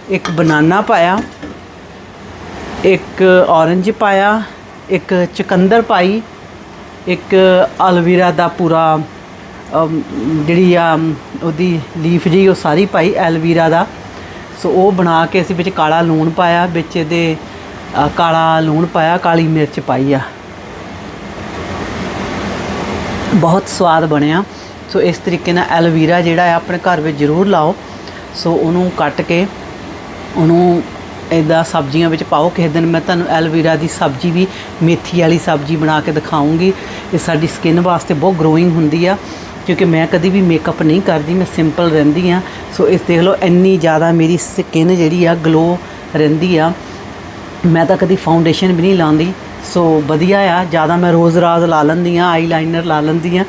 ਇੱਕ ਬਨਾਨਾ ਪਾਇਆ, ਇੱਕ ਔਰੰਜ ਪਾਇਆ, ਇੱਕ ਚੁਕੰਦਰ ਪਾਈ, ਇੱਕ ਅਲਵੀਰਾ ਦਾ ਪੂਰਾ ਜਿਹੜੀ ਆ, ਉਹਦੀ ਲੀਫ ਜੀ ਉਹ ਸਾਰੀ ਪਾਈ, ਐਲਵੀਰਾ ਦਾ। ਸੋ ਉਹ ਬਣਾ ਕੇ ਅਸੀਂ ਵਿੱਚ ਕਾਲਾ ਲੂਣ ਪਾਇਆ, ਵਿੱਚ ਇਹਦੇ ਕਾਲਾ ਲੂਣ ਪਾਇਆ, ਕਾਲੀ ਮਿਰਚ ਪਾਈ ਆ। ਬਹੁਤ ਸਵਾਦ ਬਣਿਆ। ਸੋ ਇਸ ਤਰੀਕੇ ਨਾਲ ਐਲਵੀਰਾ ਜਿਹੜਾ ਹੈ ਆਪਣੇ ਘਰ ਵਿੱਚ ਜ਼ਰੂਰ ਲਾਓ। ਸੋ ਉਹਨੂੰ ਕੱਟ ਕੇ ਉਹਨੂੰ ਇਦਾਂ ਸਬਜ਼ੀਆਂ ਵਿੱਚ ਪਾਓ। ਕਿਸੇ ਦਿਨ ਮੈਂ ਤੁਹਾਨੂੰ ਐਲਵੀਰਾ ਦੀ ਸਬਜ਼ੀ ਵੀ, ਮੇਥੀ ਵਾਲੀ ਸਬਜ਼ੀ ਬਣਾ ਕੇ ਦਿਖਾਉਂਗੀ। ਇਹ ਸਾਡੀ ਸਕਿਨ ਵਾਸਤੇ ਬਹੁਤ ਗਰੋਇੰਗ ਹੁੰਦੀ ਆ। ਕਿਉਂਕਿ ਮੈਂ ਕਦੀ ਵੀ ਮੇਕਅਪ ਨਹੀਂ ਕਰਦੀ, ਮੈਂ ਸਿੰਪਲ ਰਹਿੰਦੀ ਆ। ਸੋ ਇਸ ਦੇਖ ਲਓ, ਇੰਨੀ ਜ਼ਿਆਦਾ ਮੇਰੀ ਸਕਿਨ ਜਿਹੜੀ ਆ ਗਲੋ ਰਹਿੰਦੀ ਆ। ਮੈਂ ਤਾਂ ਕਦੀ ਫਾਊਂਡੇਸ਼ਨ ਵੀ ਨਹੀਂ ਲਾਉਂਦੀ। ਸੋ ਵਧੀਆ ਆ, ਜ਼ਿਆਦਾ ਮੈਂ ਰੋਜ਼ ਰਾਜ਼ ਲਾ ਲੈਂਦੀ ਆ ਆਈਲਾਈਨਰ ਲਾ ਲੈਂਦੀ ਆ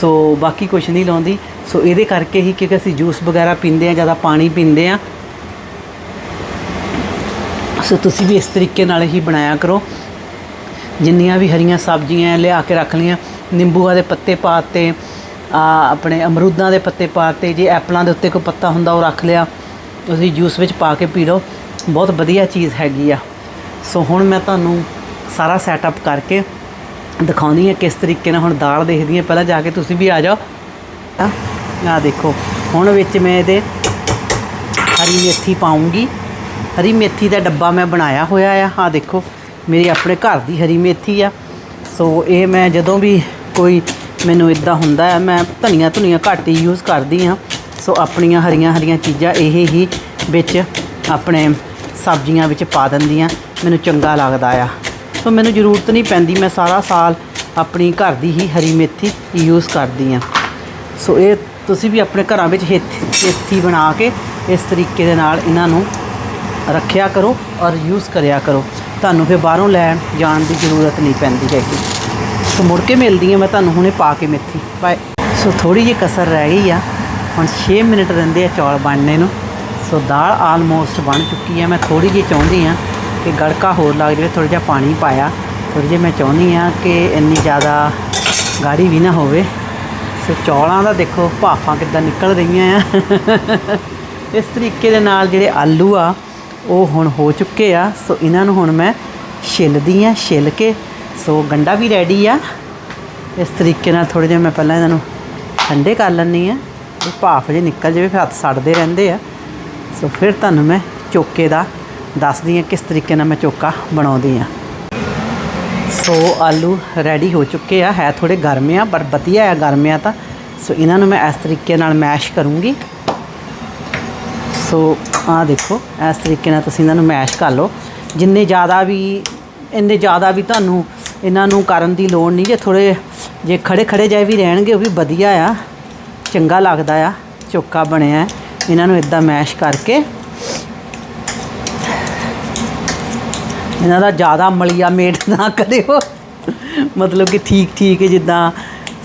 ਸੋ ਬਾਕੀ ਕੁਝ ਨਹੀਂ ਲਾਉਂਦੀ। ਸੋ ਇਹਦੇ ਕਰਕੇ ਹੀ ਕਿਉਂਕਿ ਅਸੀਂ ਜੂਸ ਵਗੈਰਾ ਪੀਂਦੇ ਆ ਜ਼ਿਆਦਾ ਪਾਣੀ ਪੀਂਦੇ ਆ ਸੋ ਤੁਸੀਂ ਵੀ ਇਸ ਤਰੀਕੇ ਨਾਲ ਹੀ ਬਣਾਇਆ ਕਰੋ। ਜਿੰਨੀਆਂ ਵੀ ਹਰੀਆਂ ਸਬਜ਼ੀਆਂ ਲਿਆ ਕੇ ਰੱਖ ਲਈਆਂ, ਨਿੰਬੂਆਂ ਦੇ ਪੱਤੇ ਪਾਤੇ ਆ ਆਪਣੇ ਅਮਰੂਦਾਂ ਦੇ ਪੱਤੇ ਪਾਤੇ ਜੇ ਐਪਲਾਂ ਦੇ ਉੱਤੇ ਕੋਈ ਪੱਤਾ ਹੁੰਦਾ, ਉਹ ਰੱਖ ਲਿਆ, ਤੁਸੀਂ ਜੂਸ ਵਿੱਚ ਪਾ ਕੇ ਪੀ ਲਓ। ਬਹੁਤ ਵਧੀਆ ਚੀਜ਼ ਹੈਗੀ ਆ। ਸੋ ਹੁਣ ਮੈਂ ਤੁਹਾਨੂੰ ਸਾਰਾ ਸੈਟਅਪ ਕਰਕੇ ਦਿਖਾਉਂਦੀ ਹਾਂ ਕਿਸ ਤਰੀਕੇ ਨਾਲ ਹੁਣ ਦਾਲ ਦੇਖਦੀ ਹਾਂ ਪਹਿਲਾਂ ਜਾ ਕੇ ਤੁਸੀਂ ਵੀ ਆ ਜਾਓ। ਆ ਦੇਖੋ, ਹੁਣ ਵਿੱਚ ਮੈਂ ਇਹਦੇ ਹਰੀ ਮੇਥੀ ਪਾਉਂਗੀ। ਹਰੀ ਮੇਥੀ ਦਾ ਡੱਬਾ ਮੈਂ ਬਣਾਇਆ ਹੋਇਆ ਆ। ਆ ਦੇਖੋ, ਮੇਰੀ ਆਪਣੇ ਘਰ ਦੀ ਹਰੀ ਮੇਥੀ ਆ। ਸੋ ਇਹ ਮੈਂ ਜਦੋਂ ਵੀ ਕੋਈ ਮੈਨੂੰ ਇਦਾਂ ਹੁੰਦਾ ਹੈ ਮੈਂ ਧਨੀਆ ਧੁਨੀਆ ਘੱਟ ਹੀ ਯੂਜ਼ ਕਰਦੀ ਆ। ਸੋ ਆਪਣੀਆਂ ਹਰੀਆਂ ਹਰੀਆਂ ਚੀਜ਼ਾਂ ਇਹ ਹੀ ਵਿੱਚ ਆਪਣੇ ਸਬਜ਼ੀਆਂ ਵਿੱਚ ਪਾ ਦਿੰਦੀਆਂ ਮੈਨੂੰ ਚੰਗਾ ਲੱਗਦਾ ਆ। ਸੋ ਮੈਨੂੰ ਜ਼ਰੂਰਤ ਨਹੀਂ ਪੈਂਦੀ, ਮੈਂ ਸਾਰਾ ਸਾਲ ਆਪਣੀ ਘਰ ਦੀ ਹੀ ਹਰੀ ਮੇਥੀ ਯੂਜ਼ ਕਰਦੀ ਆ ਸੋ ਇਹ ਤੁਸੀਂ ਵੀ ਆਪਣੇ ਘਰਾਂ ਵਿੱਚ ਹੇਥ- ਮੇਥੀ ਬਣਾ ਕੇ ਇਸ ਤਰੀਕੇ ਦੇ ਨਾਲ ਇਹਨਾਂ ਨੂੰ ਰੱਖਿਆ ਕਰੋ ਔਰ ਯੂਜ਼ ਕਰਿਆ ਕਰੋ। ਤੁਹਾਨੂੰ ਫਿਰ ਬਾਹਰੋਂ ਲੈਣ ਜਾਣ ਦੀ ਜ਼ਰੂਰਤ ਨਹੀਂ ਪੈਂਦੀ ਹੈਗੀ। ਸੋ ਮੁੜ ਕੇ ਮਿਲਦੀ ਹਾਂ ਮੈਂ ਤੁਹਾਨੂੰ ਹੁਣੇ ਪਾ ਕੇ ਮੇਥੀ। ਬਾਏ ਸੋ ਥੋੜੀ ਜਿਹੀ ਕਸਰ ਰਹਿ ਗਈ ਆ। ਹੁਣ 6 ਮਿੰਟ ਰਹਿੰਦੇ ਆ ਚੌਲ ਬਣਨੇ ਨੂੰ। ਸੋ ਦਾਲ ਆਲਮੋਸਟ ਬਣ ਚੁੱਕੀ ਆ। ਮੈਂ ਥੋੜੀ ਜਿਹੀ ਚਾਹੁੰਦੀ ਆ ਕਿ ਗੜਕਾ ਹੋਰ ਲੱਗ ਜਾਵੇ ਥੋੜਾ ਜਿਹਾ ਪਾਣੀ ਪਾਇਆ। ਥੋੜੀ ਜਿਹੀ ਮੈਂ ਚਾਹੁੰਦੀ ਆ ਕਿ ਇੰਨੀ ਜ਼ਿਆਦਾ ਗਾੜੀ ਵੀ ਨਾ ਹੋਵੇ। ਸੋ ਚੌਲਾਂ ਦਾ ਦੇਖੋ, ਭਾਫਾਂ ਕਿੱਦਾਂ ਨਿਕਲ ਰਹੀਆਂ ਆ। ਇਸ ਤਰੀਕੇ ਦੇ ਨਾਲ ਜਿਹੜੇ ਆਲੂ ਆ, ਉਹ ਹੁਣ ਹੋ ਚੁੱਕੇ ਆ। ਸੋ ਇਹਨਾਂ ਨੂੰ ਹੁਣ ਮੈਂ ਛਿੱਲਦੀ ਆ ਛਿੱਲ ਕੇ। ਸੋ ਗੰਡਾ ਵੀ ਰੈਡੀ ਆ। ਇਸ ਤਰੀਕੇ ਨਾਲ ਥੋੜੇ ਜਿਹਾ ਮੈਂ ਪਹਿਲਾਂ ਇਹਨਾਂ ਨੂੰ ਠੰਡੇ ਕਰ ਲੈਂਦੀ ਆ ਇਹ ਭਾਫ ਜੇ ਨਿਕਲ ਜਾਵੇ, ਫਿਰ ਹੱਥ ਸੜਦੇ ਰਹਿੰਦੇ ਆ। ਸੋ ਫਿਰ ਤੁਹਾਨੂੰ ਮੈਂ ਚੋਕੇ ਦਾ ਦੱਸਦੀ ਹਾਂ ਕਿਸ ਤਰੀਕੇ ਨਾਲ ਮੈਂ ਚੋਕਾ ਬਣਾਉਂਦੀ ਹਾਂ। ਸੋ ਆਲੂ ਰੈਡੀ ਹੋ ਚੁੱਕੇ ਆ, ਹੈ ਥੋੜੇ ਗਰਮ ਆ, ਪਰ ਵਧੀਆ ਆ, ਗਰਮ ਆ ਤਾਂ। ਸੋ ਇਹਨਾਂ ਨੂੰ ਮੈਂ ਇਸ ਤਰੀਕੇ ਨਾਲ ਮੈਸ਼ ਕਰੂੰਗੀ। ਸੋ ਆਹ ਦੇਖੋ, ਇਸ ਤਰੀਕੇ ਨਾਲ ਤੁਸੀਂ ਇਹਨਾਂ ਨੂੰ ਮੈਸ਼ ਕਰ ਲਓ। ਜਿੰਨੇ ਜ਼ਿਆਦਾ ਵੀ, ਇੰਨੇ ਜ਼ਿਆਦਾ ਵੀ ਤੁਹਾਨੂੰ ਇਹਨਾਂ ਨੂੰ ਕਰਨ ਦੀ ਲੋੜ ਨਹੀਂ, ਜੇ ਥੋੜੇ ਜੇ ਖੜੇ ਖੜੇ ਜਾਏ ਵੀ ਰਹਿਣਗੇ, ਉਹ ਵੀ ਵਧੀਆ ਆ। ਚੰਗਾ ਲੱਗਦਾ ਆ, ਚੋਕਾ ਬਣਿਆ। ਇਹਨਾਂ ਨੂੰ ਇਦਾਂ ਮੈਸ਼ ਕਰਕੇ ਇਹਨਾਂ ਦਾ ਜ਼ਿਆਦਾ ਮਲੀਆ ਮੇਟ ਨਾ ਕਰਿਓ। ਮਤਲਬ ਕਿ ਠੀਕ ਠੀਕ ਜਿੱਦਾਂ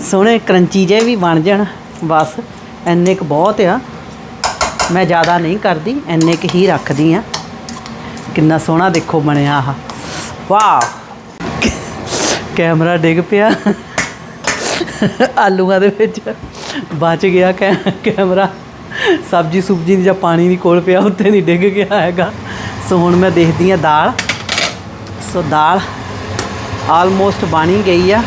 ਸੋਹਣੇ ਕਰੰਚੀ ਜੇ ਵੀ ਬਣ ਜਾਣ। ਬਸ, ਇੰਨੇ ਕੁ ਬਹੁਤ ਆ। ਮੈਂ ਜ਼ਿਆਦਾ ਨਹੀਂ ਕਰਦੀ, ਇੰਨੇ ਕੁ ਹੀ ਰੱਖਦੀ ਆ। ਕਿੰਨਾ ਸੋਹਣਾ ਦੇਖੋ ਬਣਿਆ ਆਹ। ਵਾਹ ਕੈਮਰਾ ਡਿੱਗ ਪਿਆ। ਆਲੂਆਂ ਦੇ ਵਿੱਚ ਬਚ ਗਿਆ ਕੈ, ਕੈਮਰਾ। ਸਬਜੀ ਸੁਬਜੀ ਦੀ ਜਾਂ ਪਾਣੀ ਨਹੀਂ ਕੋਲ ਪਿਆ, ਉੱਤੇ ਨਹੀਂ ਡਿੱਗ ਗਿਆ ਹੈਗਾ। ਸੋ ਹੁਣ ਮੈਂ ਦੇਖਦੀ ਆ ਦਾਲ। ਸੋ ਦਾਲ ਆਲਮੋਸਟ ਬਣ ਹੀ ਗਈ ਆ।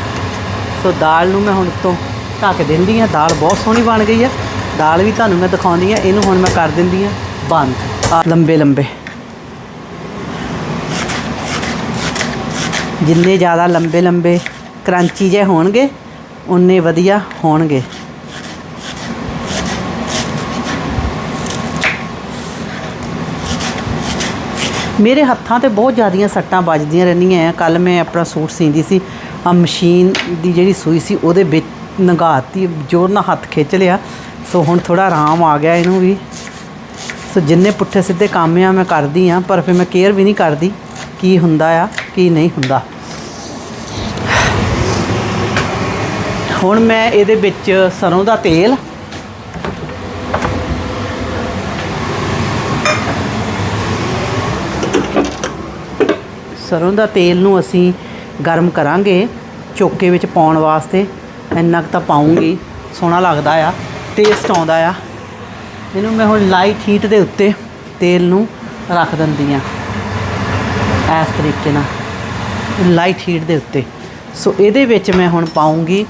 ਸੋ ਦਾਲ ਨੂੰ ਮੈਂ ਹੁਣ ਤੋਂ ਢੱਕ ਦਿੰਦੀ ਆ। ਦਾਲ ਬਹੁਤ ਸੋਹਣੀ ਬਣ ਗਈ ਆ। ਦਾਲ ਵੀ ਤੁਹਾਨੂੰ ਮੈਂ ਦਿਖਾਉਂਦੀ ਆ। ਇਹਨੂੰ ਹੁਣ ਮੈਂ ਕਰ ਦਿੰਦੀ ਆ ਬੰਦ। ਆ ਲੰਬੇ ਲੰਬੇ। ਜਿੰਨੇ ਜ਼ਿਆਦਾ ਲੰਬੇ ਲੰਬੇ ਕਰੰਚੀ ਜੇ ਹੋਣਗੇ ਉਨੇ ਵਧੀਆ ਹੋਣਗੇ। ਮੇਰੇ ਹੱਥਾਂ ਤੇ ਬਹੁਤ ਜ਼ਿਆਦੀਆਂ ਸੱਟਾਂ ਵੱਜਦੀਆਂ ਰਹਿੰਦੀਆਂ ਆ। ਕੱਲ ਮੈਂ ਆਪਣਾ ਸੂਟ ਸੀਂਦੀ ਸੀ। ਆ ਮਸ਼ੀਨ ਦੀ ਜਿਹੜੀ ਸੂਈ ਸੀ, ਉਹਦੇ ਵਿੱਚ ਨਗਾਤੀ, ਜ਼ੋਰ ਨਾਲ ਹੱਥ ਖਿੱਚ ਲਿਆ। ਸੋ ਹੁਣ ਥੋੜਾ ਆਰਾਮ ਆ ਗਿਆ ਇਹਨੂੰ ਵੀ। ਸੋ ਜਿੰਨੇ ਪੁੱਠੇ ਸਿੱਧੇ ਕੰਮ ਆ, ਮੈਂ ਕਰਦੀ ਆ, ਪਰ ਫਿਰ ਮੈਂ ਕੇਅਰ ਵੀ ਨਹੀਂ ਕਰਦੀ ਕੀ ਹੁੰਦਾ ਆ, ਕੀ ਨਹੀਂ ਹੁੰਦਾ। ਹੁਣ ਮੈਂ ਇਹਦੇ ਵਿੱਚ ਸਰੋਂ ਦਾ ਤੇਲ ਸਰੋਂ ਦਾ ਤੇਲ ਨੂੰ ਅਸੀਂ ਗਰਮ ਕਰਾਂਗੇ ਚੋਕੇ ਵਿੱਚ ਪਾਉਣ ਵਾਸਤੇ। ਇੰਨਾ ਕੁ ਤਾਂ ਪਾਉਂਗੀ। ਸੋਹਣਾ ਲੱਗਦਾ ਆ ਟੇਸਟ ਆਉਂਦਾ ਆ। ਇਹਨੂੰ ਮੈਂ ਹੁਣ ਲਾਈਟ ਹੀਟ ਦੇ ਉੱਤੇ ਤੇਲ ਨੂੰ ਰੱਖ ਦਿੰਦੀ ਆ। ਇਸ ਤਰੀਕੇ ਨਾਲ। ਲਾਈਟ ਹੀਟ ਦੇ ਉੱਤੇ। ਸੋ ਇਹਦੇ ਵਿੱਚ ਮੈਂ ਹੁਣ ਪਾਉਂਗੀ।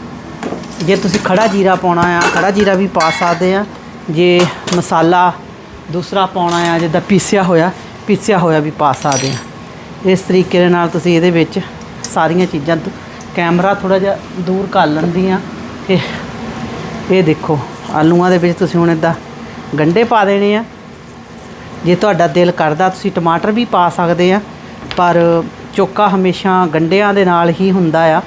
ਜੇ ਤੁਸੀਂ ਖੜਾ ਜੀਰਾ ਪਾਉਣਾ ਆ, ਖੜਾ ਜੀਰਾ ਵੀ ਪਾ ਸਕਦੇ ਆ। ਜੇ ਮਸਾਲਾ ਦੂਸਰਾ ਪਾਉਣਾ ਆ, ਜਿੱਦਾਂ ਪੀਸਿਆ ਹੋਇਆ ਪੀਸਿਆ ਹੋਇਆ ਵੀ ਪਾ ਸਕਦੇ ਆ। ਇਸ ਤਰੀਕੇ ਦੇ ਨਾਲ ਤੁਸੀਂ ਇਹਦੇ ਵਿੱਚ ਸਾਰੀਆਂ ਚੀਜ਼ਾਂ ਤੋਂ ਕੈਮਰਾ ਥੋੜਾ ਜਿਹਾ ਦੂਰ ਕਰ ਲੈਂਦੀ ਆ ਤੇ ਇਹ ਦੇਖੋ, ਆਲੂਆਂ ਦੇ ਵਿੱਚ ਤੁਸੀਂ ਹੁਣ ਇਦਾਂ ਗੰਡੇ ਪਾ ਦੇਣੇ ਆ। ਜੇ ਤੁਹਾਡਾ ਦਿਲ ਕਰਦਾ ਤੁਸੀਂ ਟਮਾਟਰ ਵੀ ਪਾ ਸਕਦੇ ਆ, ਪਰ ਚੋਕਾ ਹਮੇਸ਼ਾ ਗੰਡਿਆਂ ਦੇ ਨਾਲ ਹੀ ਹੁੰਦਾ ਆ।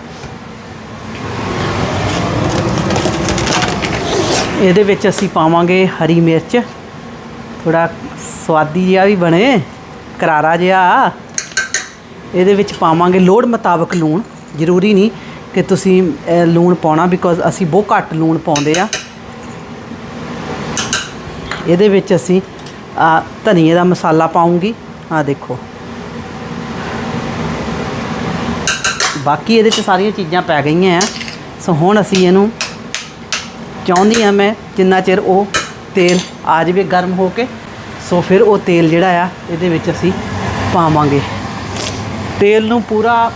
ਇਹਦੇ ਵਿੱਚ ਅਸੀਂ ਪਾਵਾਂਗੇ ਹਰੀ ਮਿਰਚ। ਥੋੜਾ ਸਵਾਦੀ ਜਿਹਾ ਵੀ ਬਣੇ, ਕਰਾਰਾ ਜਿਹਾ। ਇਹਦੇ ਵਿੱਚ ਪਾਵਾਂਗੇ ਲੋੜ ਮੁਤਾਬਕ ਲੂਣ। ਜ਼ਰੂਰੀ ਨਹੀਂ ਕਿ ਤੁਸੀਂ ਲੂਣ ਪਾਉਣਾ ਬਿਕੋਜ਼ ਅਸੀਂ ਬਹੁਤ ਘੱਟ ਲੂਣ ਪਾਉਂਦੇ ਆ। ਇਹਦੇ ਵਿੱਚ ਅਸੀਂ ਆ ਧਨੀਏ ਦਾ ਮਸਾਲਾ ਪਾਉਂਗੀ। ਆ ਦੇਖੋ। ਬਾਕੀ ਇਹਦੇ 'ਚ ਸਾਰੀਆਂ ਚੀਜ਼ਾਂ ਪੈ ਗਈਆਂ ਆ। ਸੋ ਹੁਣ ਅਸੀਂ ਇਹਨੂੰ ਚਾਹੁੰਦੀ ਆ ਮੈਂ ਜਿੰਨਾ ਚਿਰ ਉਹ ਤੇਲ ਆ ਜਾਵੇ ਗਰਮ ਹੋ ਕੇ। ਸੋ ਫਿਰ ਉਹ ਤੇਲ ਜਿਹੜਾ ਆ, ਇਹਦੇ ਵਿੱਚ ਅਸੀਂ ਪਾਵਾਂਗੇ। ਤੇਲ ਨੂੰ ਪੂਰਾ,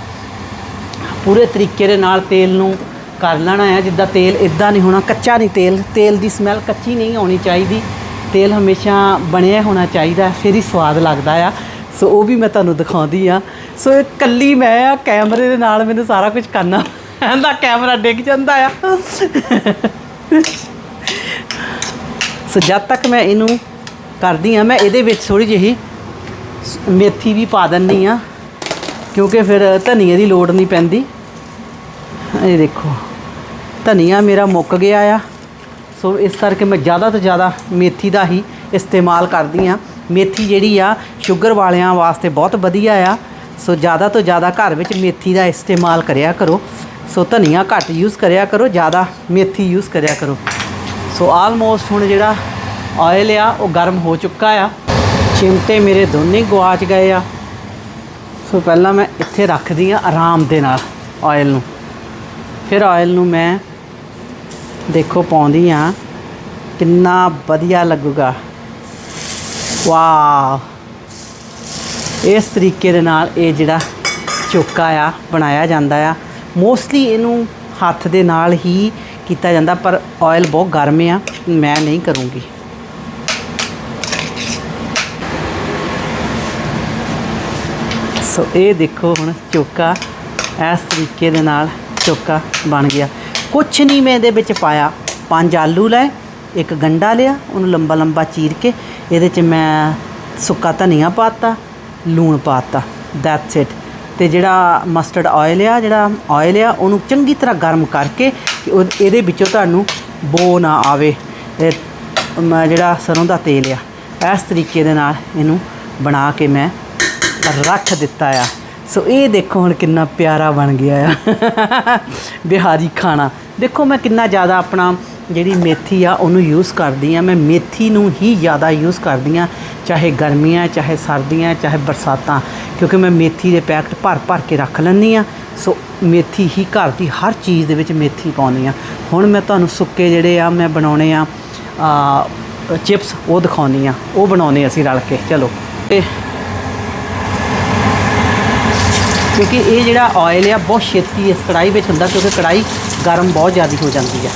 ਪੂਰੇ ਤਰੀਕੇ ਦੇ ਨਾਲ ਤੇਲ ਨੂੰ ਕਰ ਲੈਣਾ ਹੈ। ਜਿੱਦਾਂ ਤੇਲ ਇਦਾਂ ਨਹੀਂ ਹੋਣਾ, ਕੱਚਾ ਨਹੀਂ ਤੇਲ। ਤੇਲ ਦੀ ਸਮੈਲ ਕੱਚੀ ਨਹੀਂ ਆਉਣੀ ਚਾਹੀਦੀ। ਤੇਲ ਹਮੇਸ਼ਾ ਬਣਿਆ ਹੋਣਾ ਚਾਹੀਦਾ ਫਿਰ ਹੀ ਸਵਾਦ ਲੱਗਦਾ ਆ। ਸੋ ਉਹ ਵੀ ਮੈਂ ਤੁਹਾਨੂੰ ਦਿਖਾਉਂਦੀ ਆ। ਸੋ ਇਹ ਕੱਲੀ ਮੈਂ ਆ, ਕੈਮਰੇ ਦੇ ਨਾਲ ਮੈਨੂੰ ਸਾਰਾ ਕੁਝ ਕਰਨਾ ਇਹਦਾ ਕੈਮਰਾ ਡਿੱਗ ਜਾਂਦਾ ਆ। ਸੋ ਜਦ ਤੱਕ ਮੈਂ ਇਹਨੂੰ ਕਰਦੀ ਆ, ਮੈਂ ਇਹਦੇ ਵਿੱਚ ਥੋੜੀ ਜਿਹੀ ਮੇਥੀ ਵੀ ਪਾ ਦਿੰਨੀ ਆ। ਕਿਉਂਕਿ ਫਿਰ ਧਨੀਏ ਦੀ ਲੋੜ ਨਹੀਂ ਪੈਂਦੀ। ਇਹ ਦੇਖੋ, ਧਨੀਆ ਮੇਰਾ ਮੁੱਕ ਗਿਆ ਆ। ਸੋ ਇਸ ਕਰਕੇ ਮੈਂ ਜ਼ਿਆਦਾ ਤੋਂ ਜ਼ਿਆਦਾ ਮੇਥੀ ਦਾ ਹੀ ਇਸਤੇਮਾਲ ਕਰਦੀ ਆ ਮੇਥੀ ਜਿਹੜੀ ਆ, ਸ਼ੂਗਰ ਵਾਲਿਆਂ ਵਾਸਤੇ ਬਹੁਤ ਵਧੀਆ ਆ। ਸੋ ਜ਼ਿਆਦਾ ਤੋਂ ਜ਼ਿਆਦਾ ਘਰ ਵਿੱਚ ਮੇਥੀ ਦਾ ਇਸਤੇਮਾਲ ਕਰਿਆ ਕਰੋ। ਸੋ ਧਨੀਆ ਘੱਟ ਯੂਜ਼ ਕਰਿਆ ਕਰੋ, ਜ਼ਿਆਦਾ ਮੇਥੀ ਯੂਜ਼ ਕਰਿਆ ਕਰੋ। ਸੋ ਆਲਮੋਸਟ ਹੁਣ ਜਿਹੜਾ ਆਇਲ ਆ, ਉਹ ਗਰਮ ਹੋ ਚੁੱਕਾ ਆ। ਚਿਮਟੇ ਮੇਰੇ ਦੋਨੇ ਗਵਾਚ ਗਏ ਆ। ਸੋ ਪਹਿਲਾਂ ਮੈਂ ਇੱਥੇ ਰੱਖਦੀ ਆ ਆਰਾਮ ਦੇ ਨਾਲ ਆਇਲ ਨੂੰ। ਫਿਰ ਆਇਲ ਨੂੰ ਮੈਂ ਦੇਖੋ ਪਾਉਂਦੀ ਆ ਕਿੰਨਾ ਵਧੀਆ ਲੱਗੂਗਾ। ਵਾਓ। ਇਸ ਤਰੀਕੇ ਦੇ ਨਾਲ ਇਹ ਜਿਹੜਾ ਚੋਕਾ ਆ, ਬਣਾਇਆ ਜਾਂਦਾ ਆ। ਮੋਸਟਲੀ ਇਹਨੂੰ ਹੱਥ ਦੇ ਨਾਲ ਹੀ ਕੀਤਾ ਜਾਂਦਾ, ਪਰ ਆਇਲ ਬਹੁਤ ਗਰਮ ਆ। ਮੈਂ ਨਹੀਂ ਕਰੂੰਗੀ। ਸੋ ਇਹ ਦੇਖੋ ਹੁਣ ਚੋਕਾ ਇਸ ਤਰੀਕੇ ਦੇ ਨਾਲ ਚੋਕਾ ਬਣ ਗਿਆ। ਕੁਛ ਨਹੀਂ ਮੈਂ ਇਹਦੇ ਵਿੱਚ ਪਾਇਆ। ਪੰਜ ਆਲੂ ਲਏ, ਇੱਕ ਗੰਡਾ ਲਿਆ, ਉਹਨੂੰ ਲੰਬਾ ਲੰਬਾ ਚੀਰ ਕੇ ਇਹਦੇ 'ਚ ਮੈਂ ਸੁੱਕਾ ਧਨੀਆ ਪਾਤਾ, ਲੂਣ ਪਾਤਾ। ਦੈਟਸ ਇਟ ਤੇ ਜਿਹੜਾ ਮਸਟਰਡ ਆਇਲ ਆ, ਜਿਹੜਾ ਆਇਲ ਆ, ਉਹਨੂੰ ਚੰਗੀ ਤਰ੍ਹਾਂ ਗਰਮ ਕਰਕੇ ਉਹ- ਇਹਦੇ ਵਿੱਚੋਂ ਤੁਹਾਨੂੰ ਬੋ ਨਾ ਆਵੇ। ਇਹ ਜਿਹੜਾ ਸਰੋਂ ਦਾ ਤੇਲ ਆ, ਇਸ ਤਰੀਕੇ ਦੇ ਨਾਲ ਇਹਨੂੰ ਬਣਾ ਕੇ ਮੈਂ ਰੱਖ ਦਿੱਤਾ ਆ। ਸੋ ਇਹ ਦੇਖੋ ਹੁਣ ਕਿੰਨਾ ਪਿਆਰਾ ਬਣ ਗਿਆ ਆ। ਬਿਹਾਰੀ ਖਾਣਾ। ਦੇਖੋ ਮੈਂ ਕਿੰਨਾ ਜ਼ਿਆਦਾ ਆਪਣਾ ਜਿਹੜੀ ਮੇਥੀ ਆ, ਉਹਨੂੰ ਯੂਜ਼ ਕਰਦੀ ਆ। ਮੈਂ ਮੇਥੀ ਨੂੰ ਹੀ ਜ਼ਿਆਦਾ ਯੂਜ਼ ਕਰਦੀ ਆ, ਚਾਹੇ ਗਰਮੀਆਂ, ਚਾਹੇ ਸਰਦੀਆਂ, ਚਾਹੇ ਬਰਸਾਤਾਂ। ਕਿਉਂਕਿ ਮੈਂ ਮੇਥੀ ਦੇ ਪੈਕਟ ਭਰ ਭਰ ਕੇ ਰੱਖ ਲੈਂਦੀ ਆ। ਸੋ ਮੇਥੀ ਹੀ ਘਰ ਦੀ ਹਰ ਚੀਜ਼ ਦੇ ਵਿੱਚ ਮੇਥੀ ਪਾਉਂਦੀ ਆ। ਹੁਣ ਮੈਂ ਤੁਹਾਨੂੰ ਸੁੱਕੇ ਜਿਹੜੇ ਆ, ਮੈਂ ਬਣਾਉਣੇ ਆ ਚਿਪਸ ਉਹ ਦਿਖਾਉਣੀ ਆ। ਉਹ ਬਣਾਉਣੇ ਅਸੀਂ ਰਲ ਕੇ। ਚਲੋ। ਇਹ ਕਿਉਂਕਿ ਇਹ ਜਿਹੜਾ ਆਇਲ ਆ, ਬਹੁਤ ਛੇਤੀ ਇਸ ਕੜਾਈ ਵਿੱਚ ਹੁੰਦਾ ਕਿਉਂਕਿ ਕੜਾਈ ਗਰਮ ਬਹੁਤ ਜ਼ਿਆਦਾ ਹੋ ਜਾਂਦੀ ਆ।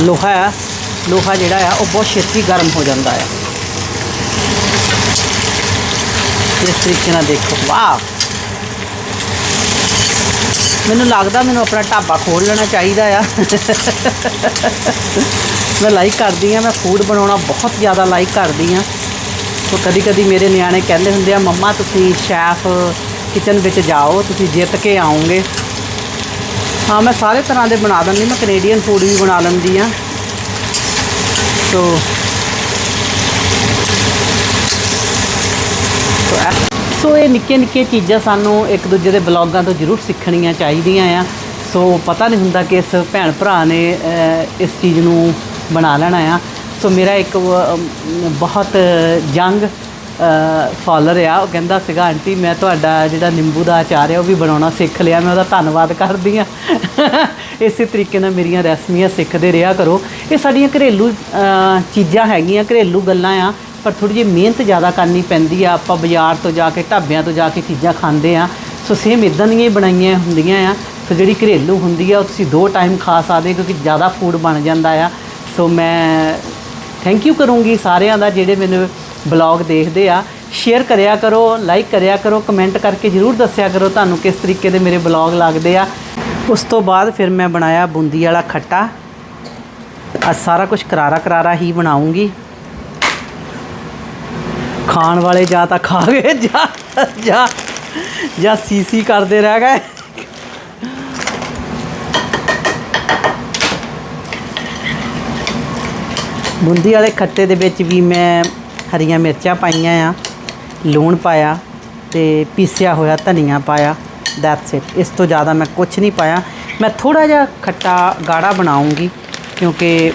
ਲੋਹਾ ਆ ਲੋਹਾ ਜਿਹੜਾ ਆ, ਉਹ ਬਹੁਤ ਛੇਤੀ ਗਰਮ ਹੋ ਜਾਂਦਾ ਆ। ਇਸ ਤਰੀਕੇ ਨਾਲ ਦੇਖੋ, ਵਾਹ! ਮੈਨੂੰ ਲੱਗਦਾ ਮੈਨੂੰ ਆਪਣਾ ਢਾਬਾ ਖੋਲ ਲੈਣਾ ਚਾਹੀਦਾ ਆ। ਮੈਂ ਲਾਈਕ ਕਰਦੀ ਆ, ਮੈਂ ਫੂਡ ਬਣਾਉਣਾ ਬਹੁਤ ਜ਼ਿਆਦਾ ਲਾਈਕ ਕਰਦੀ ਆ। ਸੋ ਕਦੀ ਕਦੀ ਮੇਰੇ ਨਿਆਣੇ ਕਹਿੰਦੇ ਹੁੰਦੇ ਆ, ਮੰਮਾ, ਤੁਸੀਂ ਸ਼ੈਫ ਕਿਚਨ ਵਿੱਚ ਜਾਓ, ਤੁਸੀਂ ਜਿੱਤ ਕੇ ਆਓਗੇ। ਹਾਂ, ਮੈਂ ਸਾਰੇ ਤਰ੍ਹਾਂ ਦੇ ਬਣਾ ਦਿੰਦੀ, ਮੈਂ ਕੈਨੇਡੀਅਨ ਫੂਡ ਵੀ ਬਣਾ ਲੈਂਦੀ ਆ। ਸੋ ਸੋ ਇਹ- ਸੋ ਇਹ ਨਿੱਕੇ ਨਿੱਕੇ ਚੀਜ਼ਾਂ ਸਾਨੂੰ ਇੱਕ ਦੂਜੇ ਦੇ ਬਲੌਗਾਂ ਤੋਂ ਜ਼ਰੂਰ ਸਿੱਖਣੀਆਂ ਚਾਹੀਦੀਆਂ ਆ। ਸੋ ਪਤਾ ਨਹੀਂ ਹੁੰਦਾ ਕਿ ਇਸ ਭੈਣ ਭਰਾ ਨੇ ਇਸ ਚੀਜ਼ ਨੂੰ ਬਣਾ ਲੈਣਾ ਆ। ਸੋ ਮੇਰਾ ਇੱਕ ਬਹੁਤ ਜੰਗ ਫਾਲੋਅਰ ਆ। ਉਹ ਕਹਿੰਦਾ ਸੀਗਾ, ਆਂਟੀ, ਮੈਂ ਤੁਹਾਡਾ ਜਿਹੜਾ ਨਿੰਬੂ ਦਾ ਅਚਾਰ ਹੈ ਉਹ ਵੀ ਬਣਾਉਣਾ ਸਿੱਖ ਲਿਆ। ਮੈਂ ਉਹਦਾ ਧੰਨਵਾਦ ਕਰਦੀ ਆ। ਇਸੇ ਤਰੀਕੇ ਨਾਲ ਮੇਰੀਆਂ ਰੈਸਪੀਆਂ ਸਿੱਖਦੇ ਰਿਹਾ ਕਰੋ। ਇਹ ਸਾਡੀਆਂ ਘਰੇਲੂ ਚੀਜ਼ਾਂ ਹੈਗੀਆਂ, ਘਰੇਲੂ ਗੱਲਾਂ ਆ, ਪਰ ਥੋੜੀ ਜਿਹੀ ਮਿਹਨਤ ਜ਼ਿਆਦਾ ਕਰਨੀ ਪੈਂਦੀ ਆ। ਆਪਾਂ ਬਾਜ਼ਾਰ ਤੋਂ ਜਾ ਕੇ, ਢਾਬਿਆਂ ਤੋਂ ਜਾ ਕੇ ਚੀਜ਼ਾਂ ਖਾਂਦੇ ਆ। ਸੋ ਸੇਮ ਇਦਾਂ ਦੀਆਂ ਹੀ ਬਣਾਈਆਂ ਹੁੰਦੀਆਂ ਆ। ਸੋ ਜਿਹੜੀ ਘਰੇਲੂ ਹੁੰਦੀ ਆ, ਉਹ ਤੁਸੀਂ ਦੋ ਟਾਈਮ ਖਾ ਸਕਦੇ ਕਿਉਂਕਿ ਜ਼ਿਆਦਾ ਫੂਡ ਬਣ ਜਾਂਦਾ ਆ। ਸੋ ਮੈਂ ਥੈਂਕ ਯੂ ਕਰੂੰਗੀ ਸਾਰਿਆਂ ਦਾ ਜਿਹੜੇ ਮੈਨੂੰ ਬਲੌਗ ਦੇਖਦੇ ਆ। ਸ਼ੇਅਰ ਕਰਿਆ ਕਰੋ ਲਾਈਕ ਕਰਿਆ ਕਰੋ ਕਮੈਂਟ ਕਰਕੇ ਜਰੂਰ ਦੱਸਿਆ ਕਰੋ ਤੁਹਾਨੂੰ ਕਿਸ ਤਰੀਕੇ ਦੇ ਮੇਰੇ ਬਲੌਗ ਲੱਗਦੇ ਆ। ਉਸ ਤੋਂ ਬਾਅਦ ਫਿਰ ਮੈਂ ਬਣਾਇਆ ਬੂੰਦੀ ਵਾਲਾ ਖੱਟਾ। ਅੱਜ ਸਾਰਾ ਕੁਝ ਕਰਾਰਾ ਕਰਾਰਾ ਹੀ ਬਣਾਉਂਗੀ। ਖਾਣ ਵਾਲੇ ਜਾਂ ਤਾਂ ਖਾ ਗਏ ਜਾਂ ਜਾਂ ਜਾਂ ਸੀਸੀ ਕਰਦੇ ਰਹਿ ਗਏ। ਬੂੰਦੀ ਵਾਲੇ ਖੱਟੇ ਦੇ ਵਿੱਚ ਵੀ ਮੈਂ ਹਰੀਆਂ ਮਿਰਚਾਂ ਪਾਈਆਂ ਆ, ਲੂਣ ਪਾਇਆ ਤੇ ਪੀਸਿਆ ਹੋਇਆ ਧਨੀਆ ਪਾਇਆ ਦੈਟਸ ਇਟ ਇਸ ਤੋਂ ਜ਼ਿਆਦਾ ਮੈਂ ਕੁਝ ਨਹੀਂ ਪਾਇਆ। ਮੈਂ ਥੋੜਾ ਜਿਹਾ ਖੱਟਾ ਗਾੜਾ ਬਣਾਉਂਗੀ, ਕਿਉਂਕਿ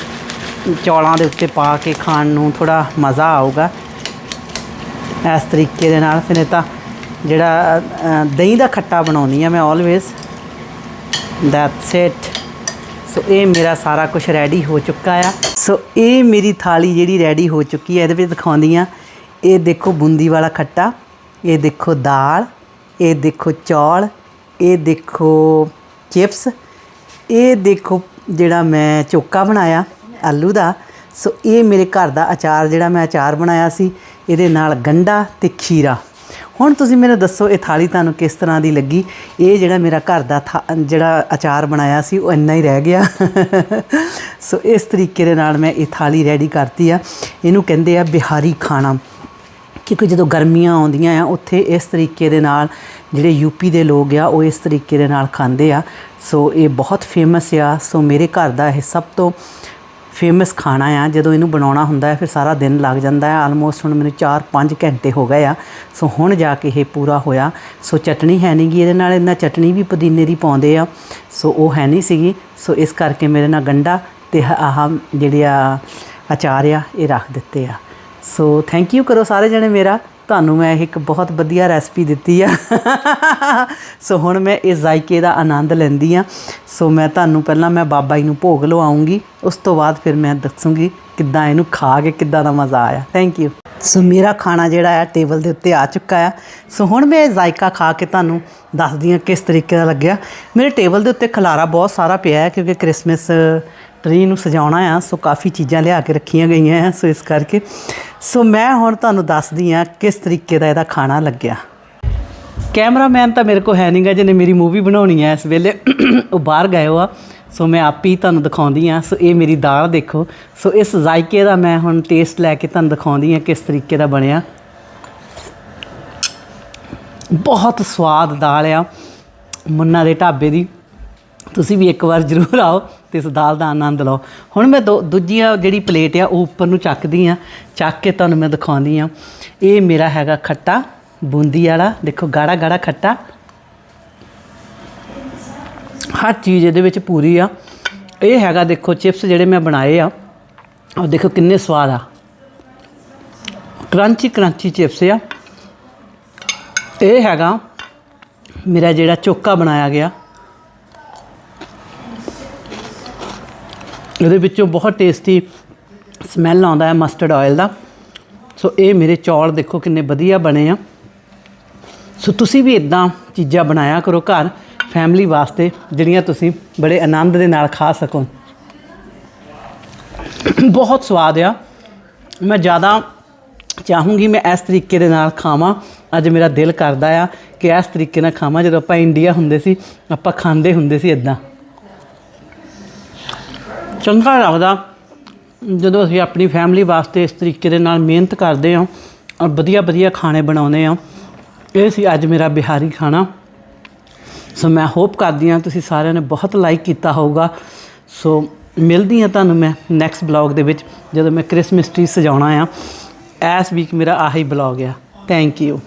ਚੌਲਾਂ ਦੇ ਉੱਤੇ ਪਾ ਕੇ ਖਾਣ ਨੂੰ ਥੋੜਾ ਮਜ਼ਾ ਆਊਗਾ। ਇਸ ਤਰੀਕੇ ਦੇ ਨਾਲ ਫਿਰ ਇਹ ਤਾਂ ਜਿਹੜਾ ਦਹੀਂ ਦਾ ਖੱਟਾ ਬਣਾਉਣੀ ਆ ਮੈਂ ਆਲਵੇਜ਼ ਦੈਟਸ ਇਟ ਸੋ ਇਹ ਮੇਰਾ ਸਾਰਾ ਕੁਝ ਰੈਡੀ ਹੋ ਚੁੱਕਾ ਆ। ਸੋ ਇਹ ਮੇਰੀ ਥਾਲੀ ਜਿਹੜੀ ਰੈਡੀ ਹੋ ਚੁੱਕੀ ਹੈ ਇਹਦੇ ਵਿੱਚ ਦਿਖਾਉਂਦੀ ਆ ਇਹ ਦੇਖੋ ਬੂੰਦੀ ਵਾਲਾ ਖੱਟਾ, ਇਹ ਦੇਖੋ ਦਾਲ, ਇਹ ਦੇਖੋ ਚੌਲ, ਇਹ ਦੇਖੋ ਚਿਪਸ, ਇਹ ਦੇਖੋ ਜਿਹੜਾ ਮੈਂ ਚੋਕਾ ਬਣਾਇਆ, ਆਲੂ ਦਾ। ਸੋ ਇਹ ਮੇਰੇ ਘਰ ਦਾ ਅਚਾਰ ਜਿਹੜਾ ਮੈਂ ਅਚਾਰ ਬਣਾਇਆ ਸੀ, ਇਹਦੇ ਨਾਲ ਗੰਡਾ ਤੇ ਖੀਰਾ। ਹੁਣ ਤੁਸੀਂ ਮੈਨੂੰ ਦੱਸੋ ਇਹ ਥਾਲੀ ਤੁਹਾਨੂੰ ਕਿਸ ਤਰ੍ਹਾਂ ਦੀ ਲੱਗੀ? ਇਹ ਜਿਹੜਾ ਮੇਰਾ ਘਰ ਦਾ ਥਾ- ਜਿਹੜਾ ਅਚਾਰ ਬਣਾਇਆ ਸੀ, ਉਹ ਇੰਨਾ ਹੀ ਰਹਿ ਗਿਆ। ਸੋ ਇਸ ਤਰੀਕੇ ਦੇ ਨਾਲ ਮੈਂ ਇਹ ਥਾਲੀ ਰੈਡੀ ਕਰਤੀ ਆ। ਇਹਨੂੰ ਕਹਿੰਦੇ ਆ ਬਿਹਾਰੀ ਖਾਣਾ। ਕਿਉਂਕਿ ਜਦੋਂ ਗਰਮੀਆਂ ਆਉਂਦੀਆਂ ਆ, ਉੱਥੇ ਇਸ ਤਰੀਕੇ ਦੇ ਨਾਲ ਜਿਹੜੇ ਯੂਪੀ ਦੇ ਲੋਕ ਆ, ਉਹ ਇਸ ਤਰੀਕੇ ਦੇ ਨਾਲ ਖਾਂਦੇ ਆ। ਸੋ ਇਹ ਬਹੁਤ ਫੇਮਸ ਆ। ਸੋ ਮੇਰੇ ਘਰ ਦਾ ਇਹ ਸਭ ਤੋਂ ਫੇਮਸ ਖਾਣਾ ਆ, ਜਦੋਂ ਇਹਨੂੰ ਬਣਾਉਣਾ ਹੁੰਦਾ ਹੈ, ਫਿਰ ਸਾਰਾ ਦਿਨ ਲੱਗ ਜਾਂਦਾ ਹੈ। ਆਲਮੋਸਟ ਹੁਣ ਮੈਨੂੰ 4-5 ਘੰਟੇ ਹੋ ਗਏ ਆ। ਸੋ ਹੁਣ ਜਾ ਕੇ ਇਹ ਪੂਰਾ ਹੋਇਆ। ਸੋ ਚਟਣੀ ਹੈ ਨਹੀਂ ਗੀ, ਇਹਦੇ ਨਾਲ ਇਹਨਾਂ ਚਟਣੀ ਵੀ ਪੁਦੀਨੇ ਦੀ ਪਾਉਂਦੇ ਆ। ਸੋ ਉਹ ਹੈ ਨਹੀਂ ਸੀਗੀ। ਸੋ ਇਸ ਕਰਕੇ ਮੇਰੇ ਨਾਲ ਗੰਡਾ ਤੇ ਆਹ ਜਿਹੜੇ ਆ ਅਚਾਰ ਆ, ਇਹ ਰੱਖ ਦਿੱਤੇ ਆ। ਸੋ ਥੈਂਕ ਯੂ ਕਰੋ ਸਾਰੇ ਜਣੇ ਮੇਰਾ। ਤੁਹਾਨੂੰ ਮੈਂ ਇੱਕ ਬਹੁਤ ਵਧੀਆ ਰੈਸਪੀ ਦਿੱਤੀ ਆ। ਸੋ ਹੁਣ ਮੈਂ ਇਸ ਜ਼ਾਇਕੇ ਦਾ ਆਨੰਦ ਲੈਂਦੀ ਆ। ਸੋ ਮੈਂ ਤੁਹਾਨੂੰ ਪਹਿਲਾਂ ਮੈਂ ਬਾਬਾ ਜੀ ਨੂੰ ਭੋਗ ਲਵਾਉਂਗੀ, ਉਸ ਤੋਂ ਬਾਅਦ ਫਿਰ ਮੈਂ ਦੱਸੂਗੀ ਕਿੱਦਾਂ ਇਹਨੂੰ ਖਾ ਕੇ ਕਿੱਦਾਂ ਦਾ ਮਜ਼ਾ ਆਇਆ। ਥੈਂਕ ਯੂ ਸੋ ਮੇਰਾ ਖਾਣਾ ਜਿਹੜਾ ਹੈ ਟੇਬਲ ਦੇ ਉੱਤੇ ਆ ਚੁੱਕਾ ਆ। ਸੋ ਹੁਣ ਮੈਂ ਇਹ ਜ਼ਾਇਕਾ ਖਾ ਕੇ ਤੁਹਾਨੂੰ ਦੱਸਦੀ ਹਾਂ ਕਿਸ ਤਰੀਕੇ ਦਾ ਲੱਗਿਆ। ਮੇਰੇ ਟੇਬਲ ਦੇ ਉੱਤੇ ਖਲਾਰਾ ਬਹੁਤ ਸਾਰਾ ਪਿਆ ਹੈ ਕਿਉਂਕਿ ਕ੍ਰਿਸਮਸ ਟਰੀ ਨੂੰ ਸਜਾਉਣਾ ਆ, ਸੋ ਕਾਫੀ ਚੀਜ਼ਾਂ ਲਿਆ ਕੇ ਰੱਖੀਆਂ ਗਈਆਂ ਆ, ਸੋ ਇਸ ਕਰਕੇ। ਸੋ ਮੈਂ ਹੁਣ ਤੁਹਾਨੂੰ ਦੱਸਦੀ ਹਾਂ ਕਿਸ ਤਰੀਕੇ ਦਾ ਇਹਦਾ ਖਾਣਾ ਲੱਗਿਆ। ਕੈਮਰਾਮੈਨ ਤਾਂ ਮੇਰੇ ਕੋ ਹੈ ਨਹੀਂਗਾ ਜਿਹਨੇ ਮੇਰੀ ਮੂਵੀ ਬਣਾਉਣੀ ਹੈ ਇਸ ਵੇਲੇ ਉਹ ਬਾਹਰ ਗਏ ਹੋ ਆ ਸੋ ਮੈਂ ਆਪ ਹੀ ਤੁਹਾਨੂੰ ਦਿਖਾਉਂਦੀ ਆ, ਸੋ ਇਹ ਮੇਰੀ ਦਾਲ ਦੇਖੋ। ਸੋ ਇਸ ਜ਼ਾਇਕੇ ਦਾ ਮੈਂ ਹੁਣ ਟੇਸਟ ਲੈ ਕੇ ਤੁਹਾਨੂੰ ਦਿਖਾਉਂਦੀ ਆ ਕਿਸ ਤਰੀਕੇ ਦਾ ਬਣਿਆ। ਬਹੁਤ ਸਵਾਦ ਦਾਲ ਆ, ਮੁੰਨਾ ਦੇ ਢਾਬੇ ਦੀ। ਤੁਸੀਂ ਵੀ ਇੱਕ ਵਾਰ ਜ਼ਰੂਰ ਆਓ। ਤੇ ਇਸ ਦਾਲ ਦਾ ਆਨੰਦ ਲਓ। ਹੁਣ ਮੈਂ ਦੋ ਦੂਜੀਆਂ ਜਿਹੜੀ ਪਲੇਟ ਆ, ਉਹ ਉੱਪਰ ਨੂੰ ਚੱਕਦੀ ਆ। ਚੱਕ ਕੇ ਤੁਹਾਨੂੰ ਮੈਂ ਦਿਖਾਉਂਦੀ ਆ। ਇਹ ਮੇਰਾ ਹੈਗਾ ਖੱਟਾ, ਬੂੰਦੀ ਵਾਲਾ। ਦੇਖੋ, ਗਾੜਾ ਗਾੜਾ ਖੱਟਾ। ਹਰ ਚੀਜ਼ ਇਹਦੇ ਵਿੱਚ ਪੂਰੀ ਆ। ਇਹ ਹੈਗਾ ਦੇਖੋ, ਚਿਪਸ ਜਿਹੜੇ ਮੈਂ ਬਣਾਏ ਆ। ਉਹ ਦੇਖੋ ਕਿੰਨੇ ਸਵਾਦ ਆ। ਕਰੰਚੀ ਕਰੰਚੀ ਚਿਪਸ ਆ। ਇਹ ਹੈਗਾ ਮੇਰਾ ਜਿਹੜਾ ਚੋਕਾ ਬਣਾਇਆ ਗਿਆ। ਇਹਦੇ ਵਿੱਚੋਂ ਬਹੁਤ ਟੇਸਟੀ ਸਮੈਲ ਆਉਂਦਾ ਹੈ ਮਸਟਰਡ ਆਇਲ ਦਾ। ਸੋ ਇਹ ਮੇਰੇ ਚੌਲ ਦੇਖੋ ਕਿੰਨੇ ਵਧੀਆ ਬਣੇ ਆ। ਸੋ ਤੁਸੀਂ ਵੀ ਇਦਾਂ ਚੀਜ਼ਾਂ ਬਣਾਇਆ ਕਰੋ ਘਰ ਫੈਮਿਲੀ ਵਾਸਤੇ, ਜਿਹੜੀਆਂ ਤੁਸੀਂ ਬੜੇ ਆਨੰਦ ਦੇ ਨਾਲ ਖਾ ਸਕੋ। ਬਹੁਤ ਸਵਾਦ ਆ। ਮੈਂ ਜ਼ਿਆਦਾ ਚਾਹੂੰਗੀ ਮੈਂ ਇਸ ਤਰੀਕੇ ਦੇ ਨਾਲ ਖਾਵਾਂ। ਅੱਜ ਮੇਰਾ ਦਿਲ ਕਰਦਾ ਆ ਕਿ ਇਸ ਤਰੀਕੇ ਨਾਲ ਖਾਵਾਂ। ਜਦੋਂ ਆਪਾਂ ਇੰਡੀਆ ਹੁੰਦੇ ਸੀ, ਆਪਾਂ ਖਾਂਦੇ ਹੁੰਦੇ ਸੀ ਇਦਾਂ ਚੰਗਾ ਲੱਗਦਾ ਜਦੋਂ ਅਸੀਂ ਆਪਣੀ ਫੈਮਿਲੀ ਵਾਸਤੇ ਇਸ ਤਰੀਕੇ ਦੇ ਨਾਲ ਮਿਹਨਤ ਕਰਦੇ ਹਾਂ ਔਰ ਵਧੀਆ ਵਧੀਆ ਖਾਣੇ ਬਣਾਉਂਦੇ ਹਾਂ। ਇਹ ਸੀ ਅੱਜ ਮੇਰਾ ਬਿਹਾਰੀ ਖਾਣਾ। ਸੋ ਮੈਂ ਹੋਪ ਕਰਦੀ ਹਾਂ ਤੁਸੀਂ ਸਾਰਿਆਂ ਨੇ ਬਹੁਤ ਲਾਈਕ ਕੀਤਾ ਹੋਊਗਾ। ਸੋ ਮਿਲਦੀ ਹਾਂ ਤੁਹਾਨੂੰ ਮੈਂ ਨੈਕਸਟ ਬਲੌਗ ਦੇ ਵਿੱਚ ਜਦੋਂ ਮੈਂ ਕ੍ਰਿਸਮਸ ਟਰੀ ਸਜਾਉਣਾ ਆ। ਐਸ ਵੀਕ ਮੇਰਾ ਆਹੀ ਬਲੌਗ ਆ। Thank you